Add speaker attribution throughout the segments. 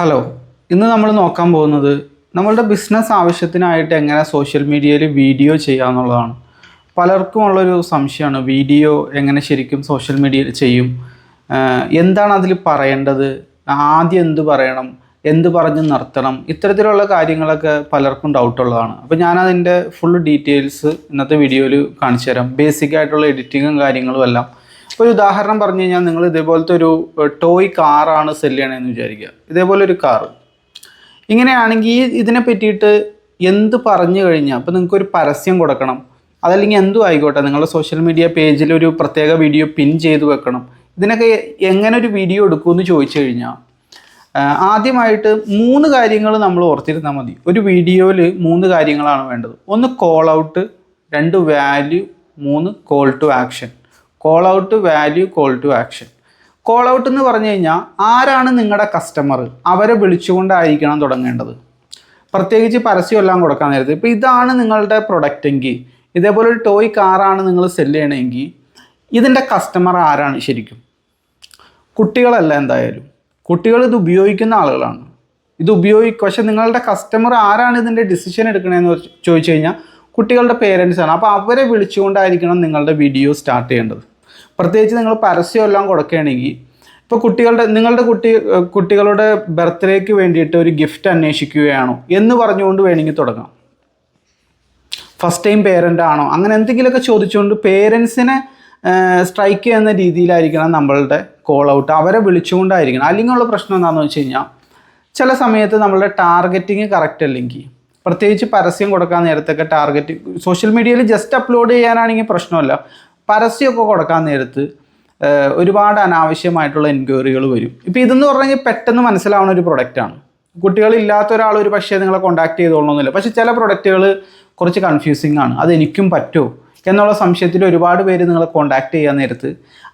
Speaker 1: Hello ഇന്ന് നമ്മൾ നോക്കാൻ പോകുന്നത് നമ്മളുടെ ബിസിനസ് ആവശ്യത്തിനായിട്ട് എങ്ങനെ സോഷ്യൽ മീഡിയയിൽ വീഡിയോ ചെയ്യാമെന്നുള്ളതാണ് പലർക്കും ഉള്ളൊരു സംശയമാണ് വീഡിയോ എങ്ങനെ ശരിക്കും സോഷ്യൽ മീഡിയയിൽ ചെയ്യും? എന്താണ് അതിൽ പറയേണ്ടത്? ആദ്യം എന്ത് പറയണം? എന്ത് പറഞ്ഞ് നിർത്തണം? ഇത്തരത്തിലുള്ള കാര്യങ്ങളൊക്കെ പലർക്കും ഡൗട്ടുള്ളതാണ് അപ്പോൾ ഞാനതിന്റെ ഫുൾ ഡീറ്റെയിൽസ് ഇന്നത്തെ വീഡിയോയിൽ കാണിച്ചു തരാം ബേസിക് ആയിട്ടുള്ള എഡിറ്റിങ്ങും കാര്യങ്ങളും എല്ലാം ഇപ്പോൾ ഒരു ഉദാഹരണം പറഞ്ഞു കഴിഞ്ഞാൽ നിങ്ങൾ ഇതേപോലത്തെ ഒരു ടോയ് കാറാണ് സെൽ ചെയ്യണമെന്ന് വിചാരിക്കുക. ഇതേപോലെ ഒരു കാറ് ഇങ്ങനെയാണെങ്കിൽ ഇതിനെ പറ്റിയിട്ട് എന്ത് പറഞ്ഞു കഴിഞ്ഞാൽ അപ്പോൾ നിങ്ങൾക്ക് ഒരു പരസ്യം കൊടുക്കണം. അതല്ലെങ്കിൽ എന്തും ആയിക്കോട്ടെ നിങ്ങളുടെ സോഷ്യൽ മീഡിയ പേജിൽ ഒരു പ്രത്യേക വീഡിയോ പിൻ ചെയ്ത് വെക്കണം. ഇതിനൊക്കെ എങ്ങനെ ഒരു വീഡിയോ എടുക്കുമെന്ന് ചോദിച്ചു കഴിഞ്ഞാൽ ആദ്യമായിട്ട് മൂന്ന് കാര്യങ്ങൾ നമ്മൾ ഓർത്തിരുന്നാൽ മതി. ഒരു വീഡിയോയിൽ മൂന്ന് കാര്യങ്ങളാണ് വേണ്ടത്. ഒന്ന് കോൾ ഔട്ട് രണ്ട് വാല്യൂ മൂന്ന് call to action call out value call to action call out എന്ന് പറഞ്ഞു കഴിഞ്ഞാൽ ആരാണ് നിങ്ങളുടെ കസ്റ്റമർ അവരെ വിളിച്ചുകൊണ്ടായിരിക്കണം തുടങ്ങേണ്ടത്. പ്രത്യേകിച്ച് പരസ്യമെല്ലാം കൊടുക്കാൻ നേരത്തെ. ഇപ്പോൾ ഇതാണ് നിങ്ങളുടെ പ്രൊഡക്റ്റ് എങ്കിൽ ഇതേപോലെ ഒരു ടോയ് കാറാണ് നിങ്ങൾ സെൽ ചെയ്യണമെങ്കിൽ ഇതിന്റെ കസ്റ്റമർ ആരാണ് ശരിക്കും? കുട്ടികളല്ല എന്തായാലും. കുട്ടികൾ ഇത് ഉപയോഗിക്കുന്ന ആളുകളാണ്. ഇത് ഉപയോഗിക്കും പക്ഷെ നിങ്ങളുടെ കസ്റ്റമർ ആരാണ് ഇതിന്റെ ഡിസിഷൻ എടുക്കണതെന്ന് ചോദിച്ചു കഴിഞ്ഞാൽ കുട്ടികളുടെ പേരൻസ് ആണ്. അപ്പോൾ അവരെ വിളിച്ചുകൊണ്ടായിരിക്കണം നിങ്ങളുടെ വീഡിയോ സ്റ്റാർട്ട് ചെയ്യേണ്ടത്. പ്രത്യേകിച്ച് നിങ്ങൾ പരസ്യം എല്ലാം കൊടുക്കുകയാണെങ്കിൽ ഇപ്പോൾ കുട്ടികളുടെ നിങ്ങളുടെ കുട്ടി കുട്ടികളുടെ ബർത്ത്ഡേക്ക് വേണ്ടിയിട്ട് ഒരു ഗിഫ്റ്റ് അന്വേഷിക്കുകയാണോ എന്ന് പറഞ്ഞുകൊണ്ട് വേണമെങ്കിൽ തുടങ്ങാം. ഫസ്റ്റ് ടൈം പേരന്റ് ആണോ? അങ്ങനെ എന്തെങ്കിലുമൊക്കെ ചോദിച്ചുകൊണ്ട് പേരൻസിനെ സ്ട്രൈക്ക് ചെയ്യുന്ന രീതിയിലായിരിക്കണം നമ്മളുടെ കോൾ ഔട്ട് അവരെ വിളിച്ചുകൊണ്ടായിരിക്കണം. അല്ലെങ്കിൽ ഉള്ള പ്രശ്നം എന്താണെന്ന് വെച്ച് കഴിഞ്ഞാൽ ചില സമയത്ത് നമ്മളുടെ ടാർഗറ്റിങ് കറക്റ്റ് അല്ലെങ്കിൽ പ്രത്യേകിച്ച് പരസ്യം കൊടുക്കാൻ നേരത്തൊക്കെ ടാർഗറ്റ് സോഷ്യൽ മീഡിയയിൽ ജസ്റ്റ് അപ്ലോഡ് ചെയ്യാനാണെങ്കിൽ പ്രശ്നമല്ല. പരസ്യമൊക്കെ കൊടുക്കാൻ നേരത്ത് ഒരുപാട് അനാവശ്യമായിട്ടുള്ള എൻക്വയറികൾ വരും. ഇപ്പോൾ ഇതെന്ന് പറഞ്ഞു കഴിഞ്ഞാൽ പെട്ടെന്ന് മനസ്സിലാവുന്ന ഒരു പ്രൊഡക്റ്റാണ് കുട്ടികളില്ലാത്ത ഒരാൾ ഒരു പക്ഷേ നിങ്ങളെ കോൺടാക്ട് ചെയ്തോളണമെന്നില്ല പക്ഷേ ചില പ്രൊഡക്റ്റുകൾ കുറച്ച് കൺഫ്യൂസിങ് ആണ്. അത് എനിക്കും പറ്റുമോ എന്നുള്ള സംശയത്തിൽ ഒരുപാട് പേര് നിങ്ങളെ കോൺടാക്ട് ചെയ്യാൻ നേരത്ത്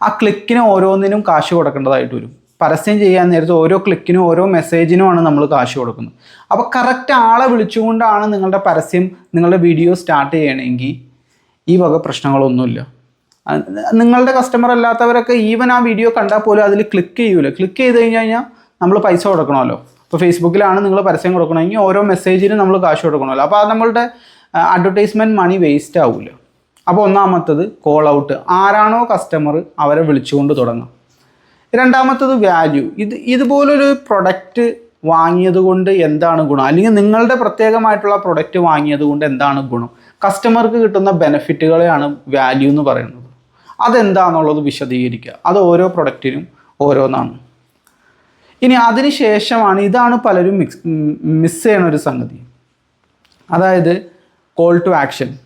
Speaker 1: ആ ക്ലിക്കിന് ഓരോന്നിനും കാശ് കൊടുക്കേണ്ടതായിട്ട് വരും. പരസ്യം ചെയ്യാൻ നേരത്ത് ഓരോ ക്ലിക്കിനും ഓരോ മെസ്സേജിനുമാണ് നമ്മൾ കാശ് കൊടുക്കുന്നത്. അപ്പോൾ കറക്റ്റ് ആളെ വിളിച്ചുകൊണ്ടാണ് നിങ്ങളുടെ പരസ്യം നിങ്ങളുടെ വീഡിയോ സ്റ്റാർട്ട് ചെയ്യണമെങ്കിൽ ഈ വക പ്രശ്നങ്ങളൊന്നുമില്ല. നിങ്ങളുടെ കസ്റ്റമർ അല്ലാത്തവരൊക്കെ ഈവൻ ആ വീഡിയോ കണ്ടാൽ പോലും അതിൽ ക്ലിക്ക് ചെയ്യൂല. ക്ലിക്ക് ചെയ്ത് കഴിഞ്ഞ് കഴിഞ്ഞാൽ നമ്മൾ പൈസ കൊടുക്കണമല്ലോ. ഇപ്പോൾ ഫേസ്ബുക്കിലാണ് നിങ്ങൾ പരസ്യം കൊടുക്കണമെങ്കിൽ ഓരോ മെസ്സേജിനും നമ്മൾ കാശ് കൊടുക്കണമല്ലോ. അപ്പോൾ അത് നമ്മളുടെ അഡ്വർടൈസ്മെന്റ് മണി വേസ്റ്റ് ആവില്ല അപ്പോൾ ഒന്നാമത്തത് കോൾ ഔട്ട് ആരാണോ കസ്റ്റമർ അവരെ വിളിച്ചുകൊണ്ട് തുടങ്ങാം രണ്ടാമത്തത് വാല്യൂ ഇത് ഇതുപോലൊരു പ്രൊഡക്റ്റ് വാങ്ങിയത് കൊണ്ട് എന്താണ് ഗുണം? അല്ലെങ്കിൽ നിങ്ങളുടെ പ്രത്യേകമായിട്ടുള്ള പ്രൊഡക്റ്റ് വാങ്ങിയത് കൊണ്ട് എന്താണ് ഗുണം? കസ്റ്റമർക്ക് കിട്ടുന്ന ബെനിഫിറ്റുകളെയാണ് വാല്യൂ എന്ന് പറയുന്നത്. അതെന്താണെന്നുള്ളത് വിശദീകരിക്കുക. അത് ഓരോ പ്രൊഡക്റ്റിനും ഓരോന്നാണ്. ഇനി അതിന് ശേഷമാണ് ഇതാണ് പലരും മിക്സ് മിസ് ചെയ്യണ ഒരു സംഗതി. അതായത് കോൾ ടു ആക്ഷൻ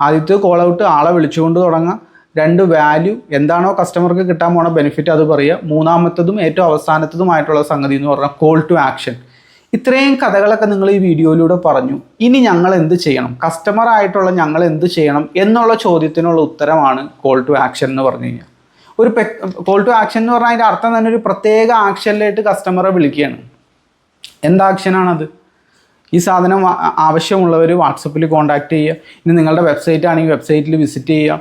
Speaker 1: ആദ്യത്തെ കോൾ ഔട്ട് ആളെ വിളിച്ചുകൊണ്ട് തുടങ്ങാം. രണ്ട് വാല്യൂ എന്താണോ കസ്റ്റമർക്ക് കിട്ടാൻ പോണ ബെനിഫിറ്റ് അത് പറയുക. മൂന്നാമത്തതും ഏറ്റവും അവസാനത്തതുമായിട്ടുള്ള സംഗതി എന്ന് പറഞ്ഞാൽ കോൾ ടു ആക്ഷൻ ഇത്രയും കഥകളൊക്കെ നിങ്ങൾ ഈ വീഡിയോയിലൂടെ പറഞ്ഞു. ഇനി ഞങ്ങൾ എന്ത് ചെയ്യണം? കസ്റ്റമർ ആയിട്ടുള്ള ഞങ്ങൾ എന്ത് ചെയ്യണം എന്നുള്ള ചോദ്യത്തിനുള്ള ഉത്തരമാണ് കോൾ ടു ആക്ഷൻ എന്ന് പറഞ്ഞു കഴിഞ്ഞാൽ. ഒരു കോൾ ടു ആക്ഷൻ എന്ന് പറഞ്ഞാൽ അതിന്റെ അർത്ഥം തന്നെ ഒരു പ്രത്യേക ആക്ഷനിലായിട്ട് കസ്റ്റമറെ വിളിക്കുകയാണ്. എന്ത് ആക്ഷനാണത് ഈ സാധനം ആവശ്യമുള്ളവർ വാട്സപ്പിൽ കോൺടാക്റ്റ് ചെയ്യുക. ഇനി നിങ്ങളുടെ വെബ്സൈറ്റ് ആണെങ്കിൽ വെബ്സൈറ്റിൽ വിസിറ്റ് ചെയ്യുക.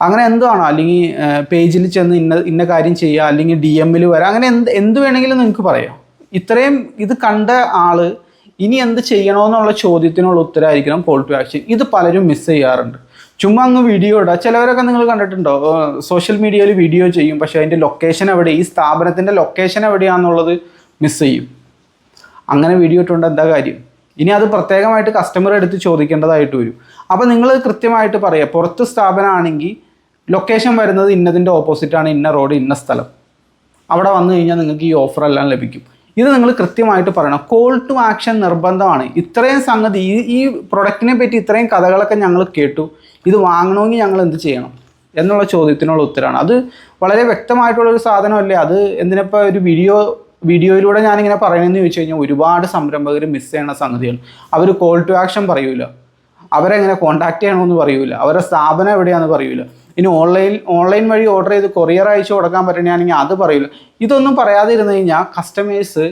Speaker 1: അങ്ങനെ എന്തുവാണോ? അല്ലെങ്കിൽ പേജിൽ ചെന്ന് ഇന്ന ഇന്ന കാര്യം ചെയ്യുക. അല്ലെങ്കിൽ ഡി എമ്മിൽ വരാം. അങ്ങനെ എന്ത് എന്ത് വേണമെങ്കിലും നിങ്ങൾക്ക് പറയാം. ഇത്രയും ഇത് കണ്ട ആൾ ഇനി എന്ത് ചെയ്യണമെന്നുള്ള ചോദ്യത്തിനുള്ള ഉത്തരമായിരിക്കണം കോൾ ടു ആക്ഷൻ ഇത് പലരും മിസ് ചെയ്യാറുണ്ട്. ചുമ്മാ അങ്ങ് വീഡിയോ ഇടുക ചിലവരൊക്കെ നിങ്ങൾ കണ്ടിട്ടുണ്ടോ? സോഷ്യൽ മീഡിയയിൽ വീഡിയോ ചെയ്യും. പക്ഷേ അതിന്റെ ലൊക്കേഷൻ എവിടെ? ഈ സ്ഥാപനത്തിന്റെ ലൊക്കേഷൻ എവിടെയാണെന്നുള്ളത് മിസ് ചെയ്യും. അങ്ങനെ വീഡിയോ ഇട്ടുകൊണ്ട് എന്താ കാര്യം? ഇനി അത് പ്രത്യേകമായിട്ട് കസ്റ്റമർ എടുത്ത് ചോദിക്കേണ്ടതായിട്ട് വരും. അപ്പോൾ നിങ്ങൾ കൃത്യമായിട്ട് പറയുക പുറത്ത് സ്ഥാപനമാണെങ്കിൽ ലൊക്കേഷൻ വരുന്നത് ഇന്നതിന്റെ ഓപ്പോസിറ്റാണ് ഇന്ന റോഡ് ഇന്ന സ്ഥലം. അവിടെ വന്നു കഴിഞ്ഞാൽ നിങ്ങൾക്ക് ഈ ഓഫറെല്ലാം ലഭിക്കും. ഇത് നിങ്ങൾ കൃത്യമായിട്ട് പറയണം. കോൾ ടു ആക്ഷൻ നിർബന്ധമാണ്. ഇത്രയും സംഗതി ഈ ഈ പ്രൊഡക്റ്റിനെ പറ്റി ഇത്രയും കഥകളൊക്കെ ഞങ്ങൾ കേട്ടു. ഇത് വാങ്ങണമെങ്കിൽ ഞങ്ങൾ എന്ത് ചെയ്യണം? എന്നുള്ള ചോദ്യത്തിനുള്ള ഉത്തരമാണ് അത് വളരെ വ്യക്തമായിട്ടുള്ളൊരു സാധനമല്ലേ? അത് എന്തിനപ്പോൾ ഒരു വീഡിയോ വീഡിയോയിലൂടെ ഞാനിങ്ങനെ പറയണമെന്ന് ചോദിച്ചു കഴിഞ്ഞാൽ ഒരുപാട് സംരംഭകർ മിസ് ചെയ്യണ സംഗതികൾ അവർ കോൾ ടു ആക്ഷൻ പറയൂല. അവരെങ്ങനെ കോൺടാക്ട് ചെയ്യണമെന്ന് പറയൂല. അവരുടെ സ്ഥാപനം എവിടെയാണെന്ന് പറയൂല. ഇനി ഓൺലൈൻ ഓൺലൈൻ വഴി ഓർഡർ ചെയ്ത് കൊറിയർ അയച്ചു കൊടുക്കാൻ പറ്റണെങ്കിൽ അത് പറയില്ല ഇതൊന്നും പറയാതെ കഴിഞ്ഞാൽ കസ്റ്റമേഴ്സ്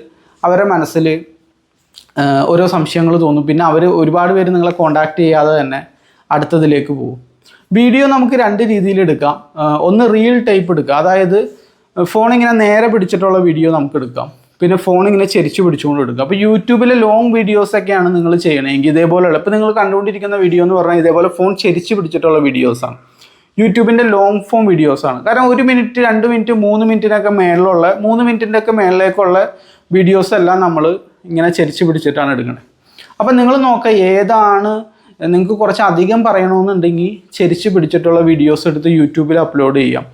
Speaker 1: അവരുടെ മനസ്സിൽ ഓരോ സംശയങ്ങൾ തോന്നും. പിന്നെ അവർ ഒരുപാട് പേര് നിങ്ങളെ കോണ്ടാക്ട് ചെയ്യാതെ തന്നെ അടുത്തതിലേക്ക് പോകും. വീഡിയോ നമുക്ക് രണ്ട് രീതിയിൽ എടുക്കാം. ഒന്ന് റീൽ ടൈപ്പ് എടുക്കാം. അതായത് ഫോൺ ഇങ്ങനെ നേരെ പിടിച്ചിട്ടുള്ള വീഡിയോ നമുക്ക് എടുക്കാം. പിന്നെ ഫോൺ ഇങ്ങനെ ചെരിച്ചു പിടിച്ചുകൊണ്ട് എടുക്കുക അപ്പോൾ യൂട്യൂബിലെ ലോങ് വീഡിയോസ് ഒക്കെയാണ് നിങ്ങൾ ചെയ്യണമെങ്കിൽ ഇതേപോലെയുള്ള ഇപ്പോൾ നിങ്ങൾ കണ്ടുകൊണ്ടിരിക്കുന്ന വീഡിയോ എന്ന് പറഞ്ഞാൽ ഇതേപോലെ ഫോൺ ചെരിച്ച് പിടിച്ചിട്ടുള്ള വീഡിയോസാണ് യൂട്യൂബിന്റെ ലോങ് ഫോം വീഡിയോസാണ് കാരണം ഒരു മിനിറ്റ് രണ്ട് മിനിറ്റ് മൂന്ന് മിനിറ്റിനൊക്കെ മേളിലുള്ള മൂന്ന് മിനിറ്റിന്റെ ഒക്കെ മേളിലേക്കുള്ള വീഡിയോസ് എല്ലാം നമ്മൾ ഇങ്ങനെ ചരിച്ച് പിടിച്ചിട്ടാണ് എടുക്കുന്നത് അപ്പം നിങ്ങൾ നോക്കുക ഏതാണ് നിങ്ങൾക്ക് കുറച്ച് അധികം പറയണമെന്നുണ്ടെങ്കിൽ ചരിച്ച് പിടിച്ചിട്ടുള്ള വീഡിയോസ് എടുത്ത് യൂട്യൂബിൽ അപ്ലോഡ് ചെയ്യാം.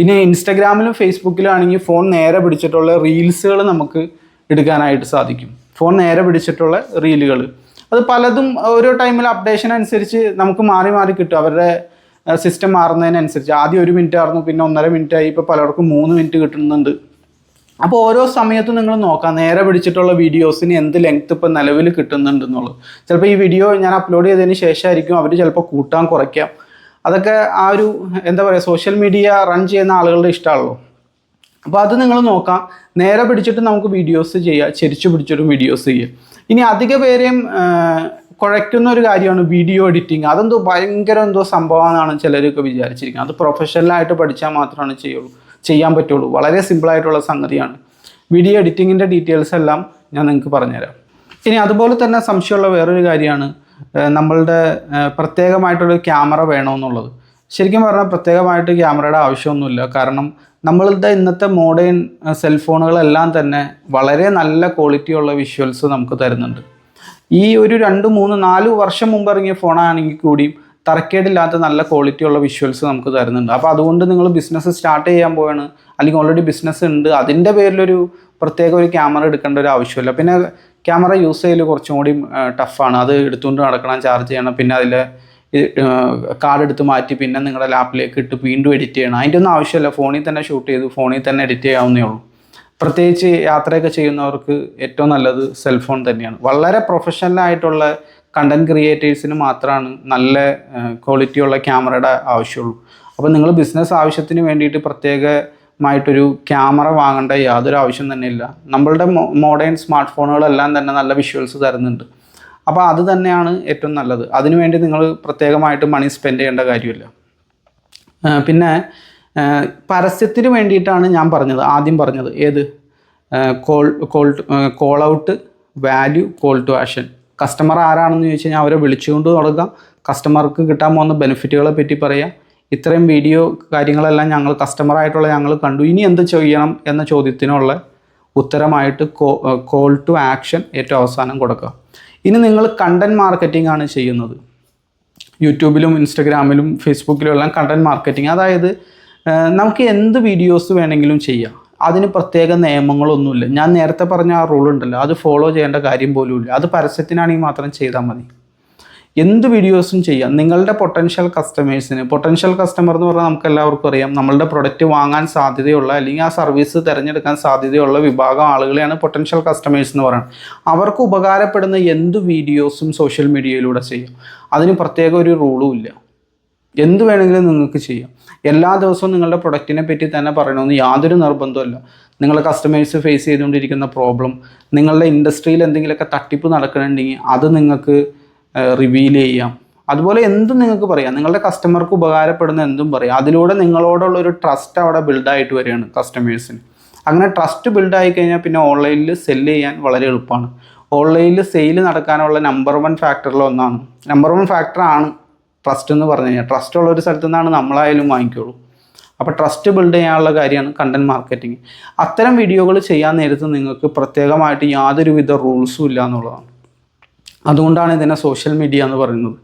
Speaker 1: ഇനി ഇൻസ്റ്റഗ്രാമിലും ഫേസ്ബുക്കിലും ആണെങ്കിൽ ഫോൺ നേരെ പിടിച്ചിട്ടുള്ള റീൽസുകൾ നമുക്ക് എടുക്കാനായിട്ട് സാധിക്കും. ഫോൺ നേരെ പിടിച്ചിട്ടുള്ള റീലുകൾ അത് പലതും ഓരോ ടൈമിൽ അപ്ഡേഷൻ അനുസരിച്ച് നമുക്ക് മാറി മാറി കിട്ടും. അവരുടെ സിസ്റ്റം മാറുന്നതിനനുസരിച്ച്. ആദ്യം ഒരു മിനിറ്റ് ആയിരുന്നു പിന്നെ ഒന്നര മിനിറ്റ് ആയി. ഇപ്പോൾ പലർക്കും മൂന്ന് മിനിറ്റ് കിട്ടുന്നുണ്ട്. അപ്പോൾ ഓരോ സമയത്തും നിങ്ങൾ നോക്കാം. നേരെ പിടിച്ചിട്ടുള്ള വീഡിയോസിന് എന്ത് ലെങ്ത് ഇപ്പോൾ നിലവിൽ കിട്ടുന്നുണ്ട് എന്നുള്ളത്. ചിലപ്പോൾ ഈ വീഡിയോ ഞാൻ അപ്ലോഡ് ചെയ്തതിന് ശേഷമായിരിക്കും അവർ ചിലപ്പോൾ കൂട്ടാൻ കുറയ്ക്കാം. അതൊക്കെ ആ ഒരു എന്താ പറയുക സോഷ്യൽ മീഡിയ റൺ ചെയ്യുന്ന ആളുകളുടെ ഇഷ്ടമാണല്ലോ അപ്പോൾ അത് നിങ്ങൾ നോക്കാം. നേരെ പിടിച്ചിട്ട് നമുക്ക് വീഡിയോസ് ചെയ്യാം. ചെരിച്ചു പിടിച്ചിട്ടും വീഡിയോസ് ചെയ്യാം. ഇനി അധിക പേരെയും കുഴയ്ക്കുന്ന ഒരു കാര്യമാണ് വീഡിയോ എഡിറ്റിംഗ് അതെന്തോ ഭയങ്കര എന്തോ സംഭവമാണെന്നാണ് ചിലരൊക്കെ വിചാരിച്ചിരിക്കുന്നത്. അത് പ്രൊഫഷണലായിട്ട് പഠിച്ചാൽ മാത്രമാണ് ചെയ്യുള്ളൂ ചെയ്യാൻ പറ്റുള്ളൂ. വളരെ സിമ്പിളായിട്ടുള്ള സംഗതിയാണ്. വീഡിയോ എഡിറ്റിങ്ങിന്റെ ഡീറ്റെയിൽസ് എല്ലാം ഞാൻ നിങ്ങൾക്ക് പറഞ്ഞുതരാം. ഇനി അതുപോലെ തന്നെ സംശയമുള്ള വേറൊരു കാര്യമാണ് നമ്മളുടെ ഏഹ് പ്രത്യേകമായിട്ടുള്ളൊരു ക്യാമറ വേണമെന്നുള്ളത്. ശരിക്കും പറഞ്ഞാൽ പ്രത്യേകമായിട്ട് ക്യാമറയുടെ ആവശ്യമൊന്നുമില്ല. കാരണം നമ്മളുടെ ഇന്നത്തെ മോഡേൺ സെൽഫോണുകളെല്ലാം തന്നെ വളരെ നല്ല ക്വാളിറ്റിയുള്ള വിഷ്വൽസ് നമുക്ക് തരുന്നുണ്ട്. ഈ ഒരു രണ്ട് മൂന്ന് നാല് വർഷം മുമ്പ് ഇറങ്ങിയ ഫോണാണെങ്കിൽ കൂടിയും തറക്കേടില്ലാത്ത നല്ല ക്വാളിറ്റി ഉള്ള വിഷ്വൽസ് നമുക്ക് തരുന്നുണ്ട്. അപ്പോൾ അതുകൊണ്ട് നിങ്ങൾ ബിസിനസ് സ്റ്റാർട്ട് ചെയ്യാൻ പോവാണ്. അല്ലെങ്കിൽ ഓൾറെഡി ബിസിനസ് ഉണ്ട്. അതിന്റെ പേരിലൊരു പ്രത്യേക ഒരു ക്യാമറ എടുക്കേണ്ട ഒരു ആവശ്യമില്ല. പിന്നെ ക്യാമറ യൂസ് ചെയ്യൽ കുറച്ചും കൂടി ടഫാണ് അത് എടുത്തുകൊണ്ട് നടക്കണം ചാർജ് ചെയ്യണം. പിന്നെ അതിൽ കാർഡ് എടുത്ത് മാറ്റി പിന്നെ നിങ്ങളുടെ ലാപ്പിലേക്ക് ഇട്ട് വീണ്ടും എഡിറ്റ് ചെയ്യണം. അതിന്റെ ഒന്നും ആവശ്യമില്ല. ഫോണിൽ തന്നെ ഷൂട്ട് ചെയ്ത് ഫോണിൽ തന്നെ എഡിറ്റ് ചെയ്യാവുന്നേ ഉള്ളൂ. പ്രത്യേകിച്ച് യാത്രയൊക്കെ ചെയ്യുന്നവർക്ക് ഏറ്റവും നല്ലത് സെൽഫോൺ തന്നെയാണ്. വളരെ പ്രൊഫഷണൽ ആയിട്ടുള്ള കണ്ടന്റ് ക്രിയേറ്റേഴ്സിന് മാത്രമാണ് നല്ല ക്വാളിറ്റിയുള്ള ക്യാമറയുടെ ആവശ്യമുള്ളൂ. അപ്പോൾ നിങ്ങൾ ബിസിനസ് ആവശ്യത്തിന് വേണ്ടിയിട്ട് പ്രത്യേകമായിട്ടൊരു ക്യാമറ വാങ്ങേണ്ട യാതൊരു ആവശ്യം തന്നെ ഇല്ല നമ്മളുടെ മോഡേൺ സ്മാർട്ട് ഫോണുകളെല്ലാം തന്നെ നല്ല വിഷ്വൽസ് തരുന്നുണ്ട്. അപ്പോൾ അത് തന്നെയാണ് ഏറ്റവും നല്ലത്. അതിനുവേണ്ടി നിങ്ങൾ പ്രത്യേകമായിട്ട് മണി സ്പെൻഡ് ചെയ്യേണ്ട കാര്യമില്ല. പിന്നെ പരസ്യത്തിന് വേണ്ടിയിട്ടാണ് ഞാൻ പറഞ്ഞത് ആദ്യം പറഞ്ഞത്. ഏത്? Call call call out value call to action customer ആരാണെന്ന് ചോദിച്ചു കഴിഞ്ഞാൽ അവരെ വിളിച്ചുകൊണ്ട് തുടങ്ങാം. കസ്റ്റമർക്ക് കിട്ടാൻ പോകുന്ന ബെനിഫിറ്റുകളെ പറ്റി പറയാം. ഇത്രയും വീഡിയോ കാര്യങ്ങളെല്ലാം ഞങ്ങൾ കസ്റ്റമറായിട്ടുള്ള ഞങ്ങൾ കണ്ടു. ഇനി എന്ത് ചെയ്യണം എന്ന ചോദ്യത്തിനുള്ള ഉത്തരമായിട്ട് കോൾ ടു ആക്ഷൻ ഏറ്റവും അവസാനം കൊടുക്കുക ഇനി നിങ്ങൾ കണ്ടന്റ് മാർക്കറ്റിംഗ് ആണ് ചെയ്യുന്നത്. യൂട്യൂബിലും ഇൻസ്റ്റഗ്രാമിലും ഫേസ്ബുക്കിലും എല്ലാം കണ്ടന്റ് മാർക്കറ്റിംഗ് അതായത് നമുക്ക് എന്ത് വീഡിയോസ് വേണമെങ്കിലും ചെയ്യാം. അതിന് പ്രത്യേക നിയമങ്ങളൊന്നുമില്ല. ഞാൻ നേരത്തെ പറഞ്ഞ ആ റൂൾ ഉണ്ടല്ലോ. അത് ഫോളോ ചെയ്യേണ്ട കാര്യം പോലും ഇല്ല അത് പരസ്യത്തിനാണെങ്കിൽ മാത്രം ചെയ്താൽ മതി. എന്ത് വീഡിയോസും ചെയ്യാം. നിങ്ങളുടെ പൊട്ടൻഷ്യൽ കസ്റ്റമേഴ്സിന് പൊട്ടൻഷ്യൽ കസ്റ്റമർ എന്ന് പറഞ്ഞാൽ നമുക്ക് എല്ലാവർക്കും അറിയാം. നമ്മളുടെ പ്രൊഡക്റ്റ് വാങ്ങാൻ സാധ്യതയുള്ള അല്ലെങ്കിൽ ആ സർവീസ് തിരഞ്ഞെടുക്കാൻ സാധ്യതയുള്ള വിഭാഗം ആളുകളെയാണ് പൊട്ടൻഷ്യൽ കസ്റ്റമേഴ്സ് എന്ന് പറയുന്നത്. അവർക്ക് ഉപകാരപ്പെടുന്ന എന്ത് വീഡിയോസും സോഷ്യൽ മീഡിയയിലൂടെ ചെയ്യാം. അതിന് പ്രത്യേക ഒരു റൂളും ഇല്ല. എന്ത് വേണമെങ്കിലും നിങ്ങൾക്ക് ചെയ്യാം. എല്ലാ ദിവസവും നിങ്ങളുടെ പ്രൊഡക്റ്റിനെ പറ്റി തന്നെ പറയണമെന്ന് യാതൊരു നിർബന്ധമല്ല നിങ്ങളുടെ കസ്റ്റമേഴ്സ് ഫേസ് ചെയ്തുകൊണ്ടിരിക്കുന്ന പ്രോബ്ലം നിങ്ങളുടെ ഇൻഡസ്ട്രിയിൽ എന്തെങ്കിലുമൊക്കെ തട്ടിപ്പ് നടക്കണമെങ്കിൽ അത് നിങ്ങൾക്ക് റിവീൽ ചെയ്യാം. അതുപോലെ എന്തും നിങ്ങൾക്ക് പറയാം. നിങ്ങളുടെ കസ്റ്റമർക്ക് ഉപകാരപ്പെടുന്ന എന്തും പറയാം. അതിലൂടെ നിങ്ങളോടുള്ള ഒരു ട്രസ്റ്റ് അവിടെ ബിൽഡായിട്ട് വരികയാണ് കസ്റ്റമേഴ്സിന് അങ്ങനെ ട്രസ്റ്റ് ബിൽഡായി കഴിഞ്ഞാൽ പിന്നെ ഓൺലൈനിൽ സെല്ല് ചെയ്യാൻ വളരെ എളുപ്പമാണ്. ഓൺലൈനിൽ സെയിൽ നടക്കാനുള്ള നമ്പർ വൺ ഫാക്ടറിൽ ഒന്നാണ്. നമ്പർ വൺ ഫാക്ടറാണ് ട്രസ്റ്റ് എന്ന് പറഞ്ഞു കഴിഞ്ഞാൽ ട്രസ്റ്റ് ഉള്ള ഒരു സ്ഥലത്തു നിന്നാണ് നമ്മളായാലും വാങ്ങിക്കുള്ളൂ അപ്പോൾ ട്രസ്റ്റ് ബിൽഡ് ചെയ്യാനുള്ള കാര്യമാണ് കണ്ടന്റ് മാർക്കറ്റിംഗ് അത്തരം വീഡിയോകൾ ചെയ്യാൻ നേരത്ത് നിങ്ങൾക്ക് പ്രത്യേകമായിട്ട് യാതൊരുവിധ റൂൾസും ഇല്ല എന്നുള്ളതാണ്. അതുകൊണ്ടാണ് ഇതിനെ സോഷ്യൽ മീഡിയ എന്ന് പറയുന്നത്.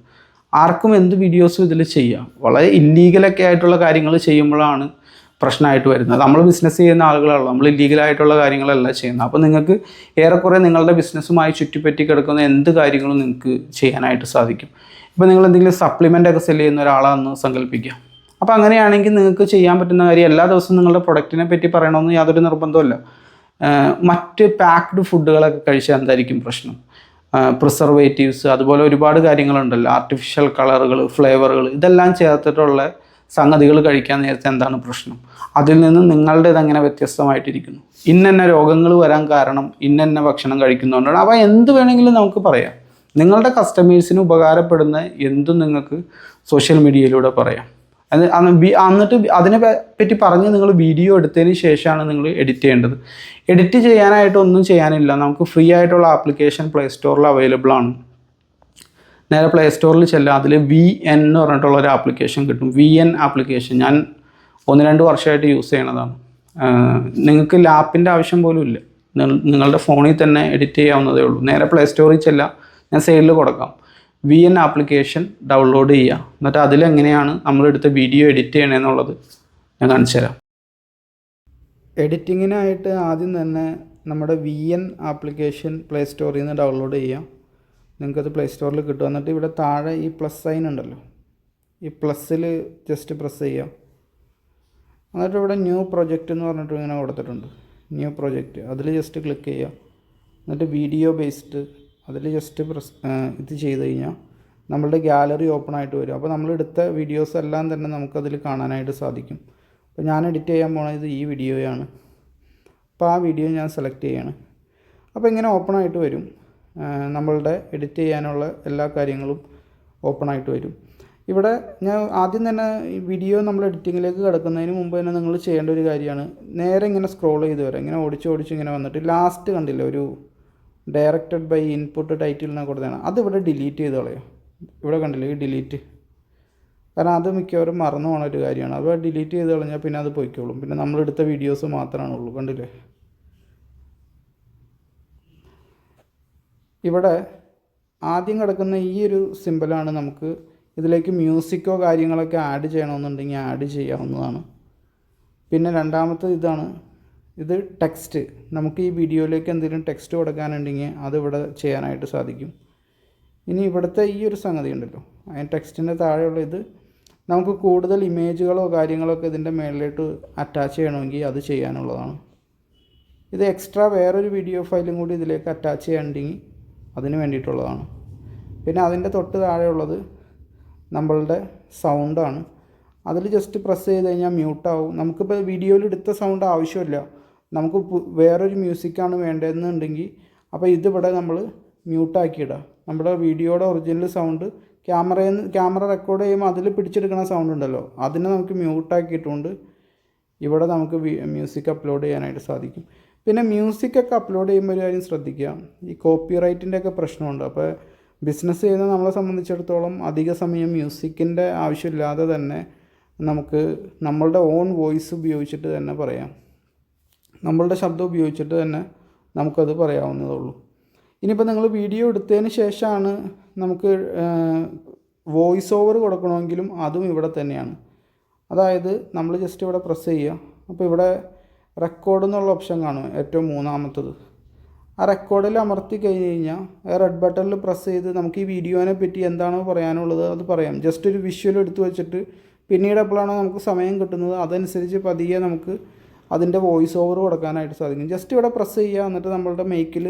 Speaker 1: ആർക്കും എന്ത് വീഡിയോസും ഇതിൽ ചെയ്യാം. വളരെ ഇല്ലീഗലൊക്കെ ആയിട്ടുള്ള കാര്യങ്ങൾ ചെയ്യുമ്പോഴാണ് പ്രശ്നമായിട്ട് വരുന്നത്. നമ്മൾ ബിസിനസ് ചെയ്യുന്ന ആളുകളാണല്ലോ. നമ്മൾ ഇല്ലീഗലായിട്ടുള്ള കാര്യങ്ങളല്ല ചെയ്യുന്നത്. അപ്പോൾ നിങ്ങൾക്ക് ഏറെക്കുറെ നിങ്ങളുടെ ബിസിനസ്സുമായി ചുറ്റിപ്പറ്റി കിടക്കുന്ന എന്ത് കാര്യങ്ങളും നിങ്ങൾക്ക് ചെയ്യാനായിട്ട് സാധിക്കും. ഇപ്പോൾ നിങ്ങൾ എന്തെങ്കിലും സപ്ലിമെന്റ് ഒക്കെ സെൽ ചെയ്യുന്ന ഒരാളാണെന്ന് സങ്കല്പിക്കുക. അപ്പോൾ അങ്ങനെയാണെങ്കിൽ നിങ്ങൾക്ക് ചെയ്യാൻ പറ്റുന്ന കാര്യം എല്ലാ ദിവസവും നിങ്ങളുടെ പ്രൊഡക്റ്റിനെ പറ്റി പറയണമെന്ന് യാതൊരു നിർബന്ധമല്ല മറ്റ് പാക്ക്ഡ് ഫുഡുകളൊക്കെ കഴിച്ചാൽ എന്തായിരിക്കും പ്രശ്നം? പ്രിസർവേറ്റീവ്സ് അതുപോലെ ഒരുപാട് കാര്യങ്ങളുണ്ടല്ലോ. ആർട്ടിഫിഷ്യൽ കളറുകൾ ഫ്ലേവറുകൾ ഇതെല്ലാം ചേർത്തിട്ടുള്ള സംഗതികൾ കഴിക്കാൻ നേരത്തെ എന്താണ് പ്രശ്നം? അതിൽ നിന്ന് നിങ്ങളുടേത് അങ്ങനെ വ്യത്യസ്തമായിട്ടിരിക്കുന്നു. ഇന്നെന്ന രോഗങ്ങൾ വരാൻ കാരണം ഇന്നെന്ന ഭക്ഷണം കഴിക്കുന്നതുകൊണ്ടാണ്. അവ എന്ത് വേണമെങ്കിലും നമുക്ക് പറയാം. നിങ്ങളുടെ കസ്റ്റമേഴ്സിന് ഉപകാരപ്പെടുന്ന എന്തും നിങ്ങൾക്ക് സോഷ്യൽ മീഡിയയിലൂടെ പറയാം. എന്നിട്ട് അതിനെ പറ്റി പറഞ്ഞ് നിങ്ങൾ വീഡിയോ എടുത്തതിന് ശേഷമാണ് നിങ്ങൾ എഡിറ്റ് ചെയ്യേണ്ടത്. എഡിറ്റ് ചെയ്യാനായിട്ട് ഒന്നും ചെയ്യാനില്ല. നമുക്ക് ഫ്രീ ആയിട്ടുള്ള ആപ്ലിക്കേഷൻ പ്ലേ സ്റ്റോറിൽ അവൈലബിൾ ആണ്. നേരെ പ്ലേ സ്റ്റോറിൽ ചെല്ലുക അതിൽ വി എൻ എന്ന് പറഞ്ഞിട്ടുള്ള ഒരു ആപ്ലിക്കേഷൻ കിട്ടും. വി എൻ ആപ്ലിക്കേഷൻ ഞാൻ ഒന്ന് രണ്ട് വർഷമായിട്ട് യൂസ് ചെയ്യണതാണ്. നിങ്ങൾക്ക് ലാപ്പിന്റെ ആവശ്യം പോലും ഇല്ല. നിങ്ങളുടെ ഫോണിൽ തന്നെ എഡിറ്റ് ചെയ്യാവുന്നതേ ഉള്ളൂ. നേരെ പ്ലേ സ്റ്റോറിൽ ചെല്ലാം. ഞാൻ സൈഡിൽ കൊടുക്കാം. വി എൻ ആപ്ലിക്കേഷൻ ഡൗൺലോഡ് ചെയ്യുക. എന്നിട്ട് അതിലെങ്ങനെയാണ് നമ്മളെടുത്ത വീഡിയോ എഡിറ്റ് ചെയ്യണമെന്നുള്ളത് ഞാൻ കാണിച്ചു തരാം. എഡിറ്റിങ്ങിനായിട്ട് ആദ്യം തന്നെ നമ്മുടെ വി എൻ ആപ്ലിക്കേഷൻ പ്ലേ സ്റ്റോറിൽ നിന്ന് ഡൗൺലോഡ് ചെയ്യാം നിങ്ങൾക്കത് പ്ലേ സ്റ്റോറിൽ കിട്ടും. എന്നിട്ട് ഇവിടെ താഴെ ഈ പ്ലസ് സൈൻ ഉണ്ടല്ലോ. ഈ പ്ലസ്സിൽ ജസ്റ്റ് പ്രസ് ചെയ്യാം എന്നിട്ട് ഇവിടെ ന്യൂ പ്രൊജക്റ്റ് എന്ന് പറഞ്ഞിട്ട് ഇങ്ങനെ കൊടുത്തിട്ടുണ്ട്. ന്യൂ പ്രൊജക്റ്റ് അതിൽ ജസ്റ്റ് ക്ലിക്ക് ചെയ്യുക. എന്നിട്ട് വീഡിയോ ബേസ്ഡ് അതിൽ ജസ്റ്റ് പ്രസ് ഇത് ചെയ്ത് കഴിഞ്ഞാൽ നമ്മളുടെ ഗാലറി ഓപ്പൺ ആയിട്ട് വരും. അപ്പോൾ നമ്മൾ എടുത്ത വീഡിയോസ് എല്ലാം തന്നെ നമുക്കതിൽ കാണാനായിട്ട് സാധിക്കും. അപ്പോൾ ഞാൻ എഡിറ്റ് ചെയ്യാൻ പോണത് ഈ വീഡിയോയാണ് അപ്പോൾ ആ വീഡിയോ ഞാൻ സെലക്ട് ചെയ്യാണ്. അപ്പോൾ ഇങ്ങനെ ഓപ്പൺ ആയിട്ട് വരും. നമ്മളുടെ എഡിറ്റ് ചെയ്യാനുള്ള എല്ലാ കാര്യങ്ങളും ഓപ്പൺ ആയിട്ട് വരും. ഇവിടെ ഞാൻ ആദ്യം തന്നെ വീഡിയോ നമ്മൾ എഡിറ്റിങ്ങിലേക്ക് കിടക്കുന്നതിന് മുമ്പ് തന്നെ നിങ്ങൾ ചെയ്യേണ്ട ഒരു കാര്യമാണ്. നേരെ ഇങ്ങനെ സ്ക്രോൾ ചെയ്ത് വരാം. ഇങ്ങനെ ഓടിച്ച് ഓടിച്ച് ഇങ്ങനെ വന്നിട്ട് ലാസ്റ്റ് കണ്ടില്ല ഒരു ഡയറക്റ്റഡ് ബൈ ഇൻപുട്ട് ടൈറ്റിൽ എന്നൊക്കെ കൊടുത്തതാണ്. അതിവിടെ ഡിലീറ്റ് ചെയ്ത് കളയാം ഇവിടെ കണ്ടില്ലേ ഈ ഡിലീറ്റ് കാരണം അത് മിക്കവാറും മറന്നു പോണ ഒരു കാര്യമാണ്. അത് ഡിലീറ്റ് ചെയ്ത് കളഞ്ഞാൽ പിന്നെ അത് പോയിക്കോളും. പിന്നെ നമ്മളെടുത്ത വീഡിയോസ് മാത്രമാണുള്ളൂ കണ്ടില്ലേ? ഇവിടെ ആദ്യം കിടക്കുന്ന ഈ ഒരു സിമ്പലാണ് നമുക്ക് ഇതിലേക്ക് മ്യൂസിക്കോ കാര്യങ്ങളൊക്കെ ആഡ് ചെയ്യണമെന്നുണ്ടെങ്കിൽ ആഡ് ചെയ്യാവുന്നതാണ്. പിന്നെ രണ്ടാമത്തെ ഇതാണ് ഇത് ടെക്സ്റ്റ് നമുക്ക് ഈ വീഡിയോയിലേക്ക് എന്തെങ്കിലും ടെക്സ്റ്റ് കൊടുക്കാനുണ്ടെങ്കിൽ അത് ഇവിടെ ചെയ്യാനായിട്ട് സാധിക്കും. ഇനി ഇവിടുത്തെ ഈ ഒരു സംഗതി ഉണ്ടല്ലോ. അതിന് ടെക്സ്റ്റിന്റെ താഴെയുള്ള ഇത് നമുക്ക് കൂടുതൽ ഇമേജുകളോ കാര്യങ്ങളോ ഒക്കെ ഇതിന്റെ മേളിലോട്ട് അറ്റാച്ച് ചെയ്യണമെങ്കിൽ അത് ചെയ്യാനുള്ളതാണ്. ഇത് എക്സ്ട്രാ വേറൊരു വീഡിയോ ഫയലും കൂടി ഇതിലേക്ക് അറ്റാച്ച് ചെയ്യണമെങ്കിൽ അതിന് വേണ്ടിയിട്ടുള്ളതാണ്. പിന്നെ അതിന്റെ തൊട്ട് താഴെയുള്ളത് നമ്മളുടെ സൗണ്ടാണ് അതിൽ ജസ്റ്റ് പ്രസ് ചെയ്ത് കഴിഞ്ഞാൽ മ്യൂട്ടാവും നമുക്കിപ്പോൾ വീഡിയോയിൽ എടുത്ത സൗണ്ട് ആവശ്യമില്ല. നമുക്ക് വേറൊരു മ്യൂസിക്കാണ് വേണ്ടതെന്നുണ്ടെങ്കിൽ അപ്പോൾ ഇതിവിടെ നമ്മൾ മ്യൂട്ടാക്കിയിടുക നമ്മുടെ വീഡിയോയുടെ ഒറിജിനൽ സൗണ്ട് ക്യാമറയിൽ നിന്ന് ക്യാമറ റെക്കോർഡ് ചെയ്യുമ്പോൾ അതിൽ പിടിച്ചെടുക്കുന്ന സൗണ്ട് ഉണ്ടല്ലോ. അതിനെ നമുക്ക് മ്യൂട്ടാക്കിയിട്ടുണ്ട്. ഇവിടെ നമുക്ക് മ്യൂസിക് അപ്ലോഡ് ചെയ്യാനായിട്ട് സാധിക്കും. പിന്നെ മ്യൂസിക് ഒക്കെ അപ്ലോഡ് ചെയ്യുമ്പോൾ ഒരു കാര്യം ശ്രദ്ധിക്കുക. ഈ കോപ്പി റൈറ്റിന്റെ ഒക്കെ പ്രശ്നമുണ്ട്. അപ്പോൾ ബിസിനസ് ചെയ്യുന്ന നമ്മളെ സംബന്ധിച്ചിടത്തോളം അധിക സമയം മ്യൂസിക്കിന്റെ ആവശ്യമില്ലാതെ തന്നെ നമുക്ക് നമ്മളുടെ ഓൺ വോയിസ് ഉപയോഗിച്ചിട്ട് തന്നെ പറയാം. നമ്മളുടെ ശബ്ദം ഉപയോഗിച്ചിട്ട് തന്നെ നമുക്കത് പറയാവുന്നതുള്ളൂ ഇനിയിപ്പോൾ നിങ്ങൾ വീഡിയോ എടുത്തതിന് ശേഷമാണ് നമുക്ക് വോയിസ് ഓവർ കൊടുക്കണമെങ്കിലും അതും ഇവിടെ തന്നെയാണ്. അതായത് നമ്മൾ ജസ്റ്റ് ഇവിടെ പ്രസ് ചെയ്യുക. അപ്പോൾ ഇവിടെ റെക്കോർഡ് എന്നുള്ള ഓപ്ഷൻ കാണും ഏറ്റവും മൂന്നാമത്തത്. ആ റെക്കോർഡിൽ അമർത്തി കഴിഞ്ഞ് കഴിഞ്ഞാൽ റെഡ് ബട്ടണിൽ പ്രസ് ചെയ്ത് നമുക്ക് ഈ വീഡിയോനെ പറ്റി എന്താണോ പറയാനുള്ളത് അത് പറയാം. ജസ്റ്റ് ഒരു വിഷ്വൽ എടുത്തു വെച്ചിട്ട് പിന്നീട് എപ്പോഴാണോ നമുക്ക് സമയം കിട്ടുന്നത് അതനുസരിച്ച് പതിയെ നമുക്ക് അതിന്റെ വോയിസ് ഓവർ കൊടുക്കാനായിട്ട് സാധിക്കും. ജസ്റ്റ് ഇവിടെ പ്രസ് ചെയ്യുക എന്നിട്ട് നമ്മളുടെ മേക്കിൽ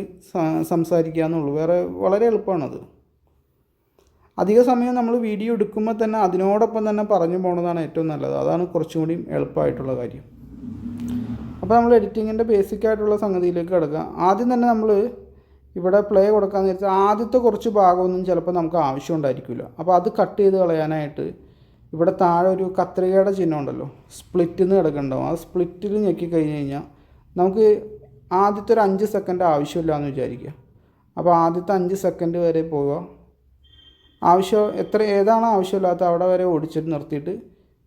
Speaker 1: സംസാരിക്കുക എന്നുള്ളൂ. വേറെ വളരെ എളുപ്പമാണത്. അധിക സമയം നമ്മൾ വീഡിയോ എടുക്കുമ്പോൾ തന്നെ അതിനോടൊപ്പം തന്നെ പറഞ്ഞു പോകുന്നതാണ് ഏറ്റവും നല്ലത്. അതാണ് കുറച്ചും കൂടി എളുപ്പമായിട്ടുള്ള കാര്യം. അപ്പോൾ നമ്മൾ എഡിറ്റിങ്ങിന്റെ ബേസിക് ആയിട്ടുള്ള സംഗതിയിലേക്ക് കിടക്കുക. ആദ്യം തന്നെ നമ്മൾ ഇവിടെ പ്ലേ കൊടുക്കാമെന്ന് വെച്ചാൽ ആദ്യത്തെ കുറച്ച് ഭാഗമൊന്നും ചിലപ്പോൾ നമുക്ക് ആവശ്യം ഉണ്ടായിരിക്കില്ല അപ്പോൾ അത് കട്ട് ചെയ്ത് കളയാനായിട്ട് ഇവിടെ താഴെ ഒരു കത്രികയുടെ ചിഹ്നം ഉണ്ടല്ലോ. സ്പ്ലിറ്റ് എന്ന് കിടക്കുന്നുണ്ടാവും ആ സ്പ്ലിറ്റിൽ ഞെക്കി കഴിഞ്ഞ് കഴിഞ്ഞാൽ നമുക്ക് ആദ്യത്തെ ഒരു അഞ്ച് സെക്കൻഡ് ആവശ്യമില്ല എന്ന് വിചാരിക്കുക. അപ്പോൾ ആദ്യത്തെ അഞ്ച് സെക്കൻഡ് വരെ പോവുക. ആവശ്യം എത്ര ഏതാണോ ആവശ്യമില്ലാത്ത അവിടെ വരെ ഓടിച്ചിട്ട് നിർത്തിയിട്ട്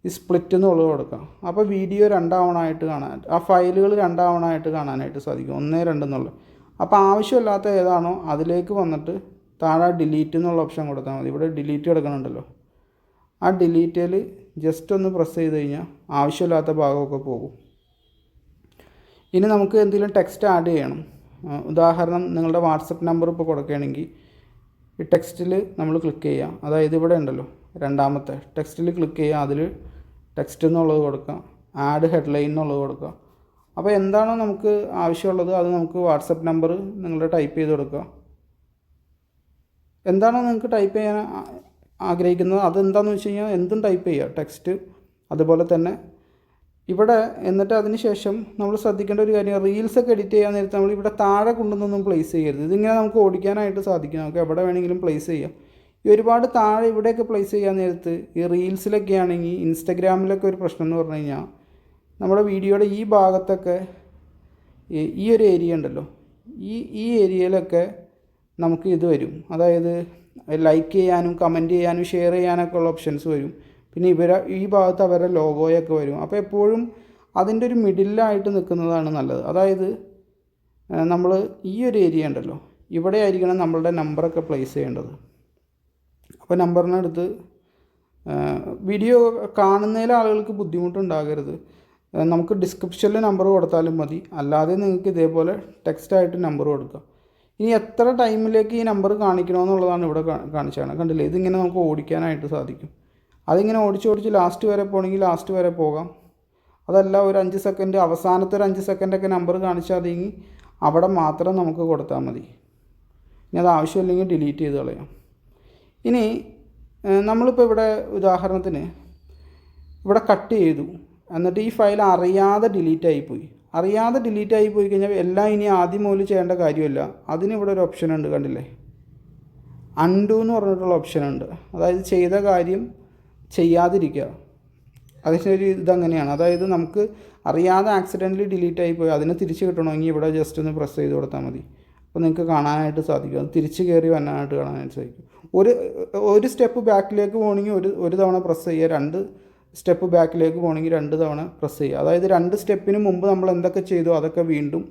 Speaker 1: ഈ സ്പ്ലിറ്റ് എന്ന് ഉള്ളത് കൊടുക്കാം. അപ്പോൾ വീഡിയോ രണ്ടാവണമായിട്ട് കാണാൻ ആ ഫയലുകൾ രണ്ടാവണമായിട്ട് കാണാനായിട്ട് സാധിക്കും. ഒന്നേ രണ്ടെന്നുള്ളത് അപ്പോൾ ആവശ്യമില്ലാത്ത ഏതാണോ അതിലേക്ക് വന്നിട്ട് താഴെ ഡിലീറ്റ് എന്നുള്ള ഓപ്ഷൻ കൊടുത്താൽ മതി. ഇവിടെ ഡിലീറ്റ് കിടക്കണുണ്ടല്ലോ. ആ ഡിലീറ്റിൽ ജസ്റ്റ് ഒന്ന് പ്രസ് ചെയ്ത് കഴിഞ്ഞാൽ ആവശ്യമില്ലാത്ത ഭാഗമൊക്കെ പോകും. ഇനി നമുക്ക് എന്തെങ്കിലും ടെക്സ്റ്റ് ആഡ് ചെയ്യണം. ഉദാഹരണം നിങ്ങളുടെ വാട്സപ്പ് നമ്പർ ഇപ്പോൾ കൊടുക്കുകയാണെങ്കിൽ ഈ ടെക്സ്റ്റിൽ നമ്മൾ ക്ലിക്ക് ചെയ്യാം. അതായത് ഇവിടെ ഉണ്ടല്ലോ രണ്ടാമത്തെ. ടെക്സ്റ്റിൽ ക്ലിക്ക് ചെയ്യുക അതിൽ ടെക്സ്റ്റ് എന്നുള്ളത് കൊടുക്കാം. ആഡ് ഹെഡ്ലൈൻ എന്നുള്ളത് കൊടുക്കാം. അപ്പോൾ എന്താണോ നമുക്ക് ആവശ്യമുള്ളത് അത് നമുക്ക് വാട്സപ്പ് നമ്പർ നിങ്ങൾ ടൈപ്പ് ചെയ്ത് കൊടുക്കുക എന്താണോ നിങ്ങൾക്ക് ടൈപ്പ് ചെയ്യാൻ ആഗ്രഹിക്കുന്നത് അതെന്താണെന്ന് വെച്ച് കഴിഞ്ഞാൽ എന്തും ടൈപ്പ് ചെയ്യുക ടെക്സ്റ്റ് അതുപോലെ തന്നെ ഇവിടെ എന്നിട്ട് അതിന് ശേഷം നമ്മൾ ശ്രദ്ധിക്കേണ്ട ഒരു കാര്യം റീൽസ് ഒക്കെ എഡിറ്റ് ചെയ്യാൻ നേരത്ത് നമ്മൾ ഇവിടെ താഴെ കൊണ്ടുവന്നൊന്നും പ്ലേസ് ചെയ്യരുത്. ഇതിങ്ങനെ നമുക്ക് ഓടിക്കാനായിട്ട് സാധിക്കും. നമുക്ക് എവിടെ വേണമെങ്കിലും പ്ലേസ് ചെയ്യാം. ഈ ഒരുപാട് താഴെ ഇവിടെയൊക്കെ പ്ലേസ് ചെയ്യാൻ നേരത്ത് ഈ റീൽസിലൊക്കെ ആണെങ്കിൽ ഇൻസ്റ്റഗ്രാമിലൊക്കെ ഒരു പ്രശ്നം എന്ന് പറഞ്ഞു കഴിഞ്ഞാൽ നമ്മുടെ വീഡിയോയുടെ ഈ ഭാഗത്തൊക്കെ ഈ ഒരു ഏരിയ ഉണ്ടല്ലോ. ഈ ഈ ഏരിയയിലൊക്കെ നമുക്ക് ഇത് വരും. അതായത് ലൈക്ക് ചെയ്യാനും കമന്റ് ചെയ്യാനും ഷെയർ ചെയ്യാനൊക്കെ ഉള്ള ഓപ്ഷൻസ് വരും. പിന്നെ ഇവരെ ഈ ഭാഗത്ത് അവരുടെ ലോഗോയൊക്കെ വരും. അപ്പോൾ എപ്പോഴും അതിന്റെ ഒരു മിഡിലായിട്ട് നിൽക്കുന്നതാണ് നല്ലത്. അതായത് നമ്മൾ ഈ ഒരു ഏരിയ ഉണ്ടല്ലോ. ഇവിടെ ആയിരിക്കണം നമ്മളുടെ നമ്പറൊക്കെ പ്ലേസ് ചെയ്യേണ്ടത്. അപ്പോൾ നമ്പറിനടുത്ത് വീഡിയോ കാണുന്നതിൽ ആളുകൾക്ക് ബുദ്ധിമുട്ടുണ്ടാകരുത്. നമുക്ക് ഡിസ്ക്രിപ്ഷനിൽ നമ്പർ കൊടുത്താലും മതി. അല്ലാതെ നിങ്ങൾക്ക് ഇതേപോലെ ടെക്സ്റ്റായിട്ട് നമ്പർ കൊടുക്കുക ഇനി എത്ര ടൈമിലേക്ക് ഈ നമ്പർ കാണിക്കണമെന്നുള്ളതാണ് ഇവിടെ കാണിച്ചാണ് കണ്ടില്ലേ? ഇതിങ്ങനെ നമുക്ക് ഓടിക്കാനായിട്ട് സാധിക്കും. അതിങ്ങനെ ഓടിച്ച് ഓടിച്ച് ലാസ്റ്റ് വരെ പോകണമെങ്കിൽ ലാസ്റ്റ് വരെ പോകാം. അതല്ല ഒരു അഞ്ച് സെക്കൻഡ് അവസാനത്തെ ഒരു അഞ്ച് സെക്കൻഡൊക്കെ നമ്പർ കാണിച്ചാൽ അതെങ്കിൽ അവിടെ മാത്രം നമുക്ക് കൊടുത്താൽ മതി. ഇനി അത് ആവശ്യമില്ലെങ്കിൽ ഡിലീറ്റ് ചെയ്ത് കളയാം. ഇനി നമ്മളിപ്പോൾ ഇവിടെ ഉദാഹരണത്തിന് ഇവിടെ കട്ട് ചെയ്തു. എന്നിട്ട് ഈ ഫയൽ അറിയാതെ ഡിലീറ്റ് ആയിപ്പോയി. അറിയാതെ ഡിലീറ്റ് ആയി പോയി കഴിഞ്ഞാൽ എല്ലാം ഇനി ആദ്യം മുതൽ ചെയ്യേണ്ട കാര്യമില്ല. അതിന് ഇവിടെ ഒരു ഓപ്ഷൻ ഉണ്ട് കണ്ടില്ലേ? അൺഡു എന്ന് പറഞ്ഞിട്ടുള്ള ഓപ്ഷൻ ഉണ്ട്. അതായത് ചെയ്ത കാര്യം ചെയ്യാതിരിക്കുക. അതിന്റെ ഒരു ഇതങ്ങനെയാണ്. അതായത് നമുക്ക് അറിയാതെ ആക്സിഡന്റലി ഡിലീറ്റ് ആയി പോയി അതിനെ തിരിച്ച് കിട്ടണമെങ്കിൽ ഇവിടെ ജസ്റ്റ് ഒന്ന് പ്രസ് ചെയ്ത് കൊടുത്താൽ മതി. അപ്പോൾ നിങ്ങൾക്ക് കാണാനായിട്ട് സാധിക്കും. അത് തിരിച്ച് കയറി വരാനായിട്ട് കാണാനായിട്ട് സാധിക്കും. ഒരു ഒരു സ്റ്റെപ്പ് ബാക്കിലേക്ക് പോകണമെങ്കിൽ ഒരു ഒരു തവണ പ്രസ് ചെയ്യുക. രണ്ട് സ്റ്റെപ്പ് ബാക്കിലേക്ക് പോകണമെങ്കിൽ രണ്ട് തവണ പ്രസ് ചെയ്യുക. അതായത് രണ്ട് സ്റ്റെപ്പിന് മുമ്പ് നമ്മൾ എന്തൊക്കെ ചെയ്തോ അതൊക്കെ വീണ്ടും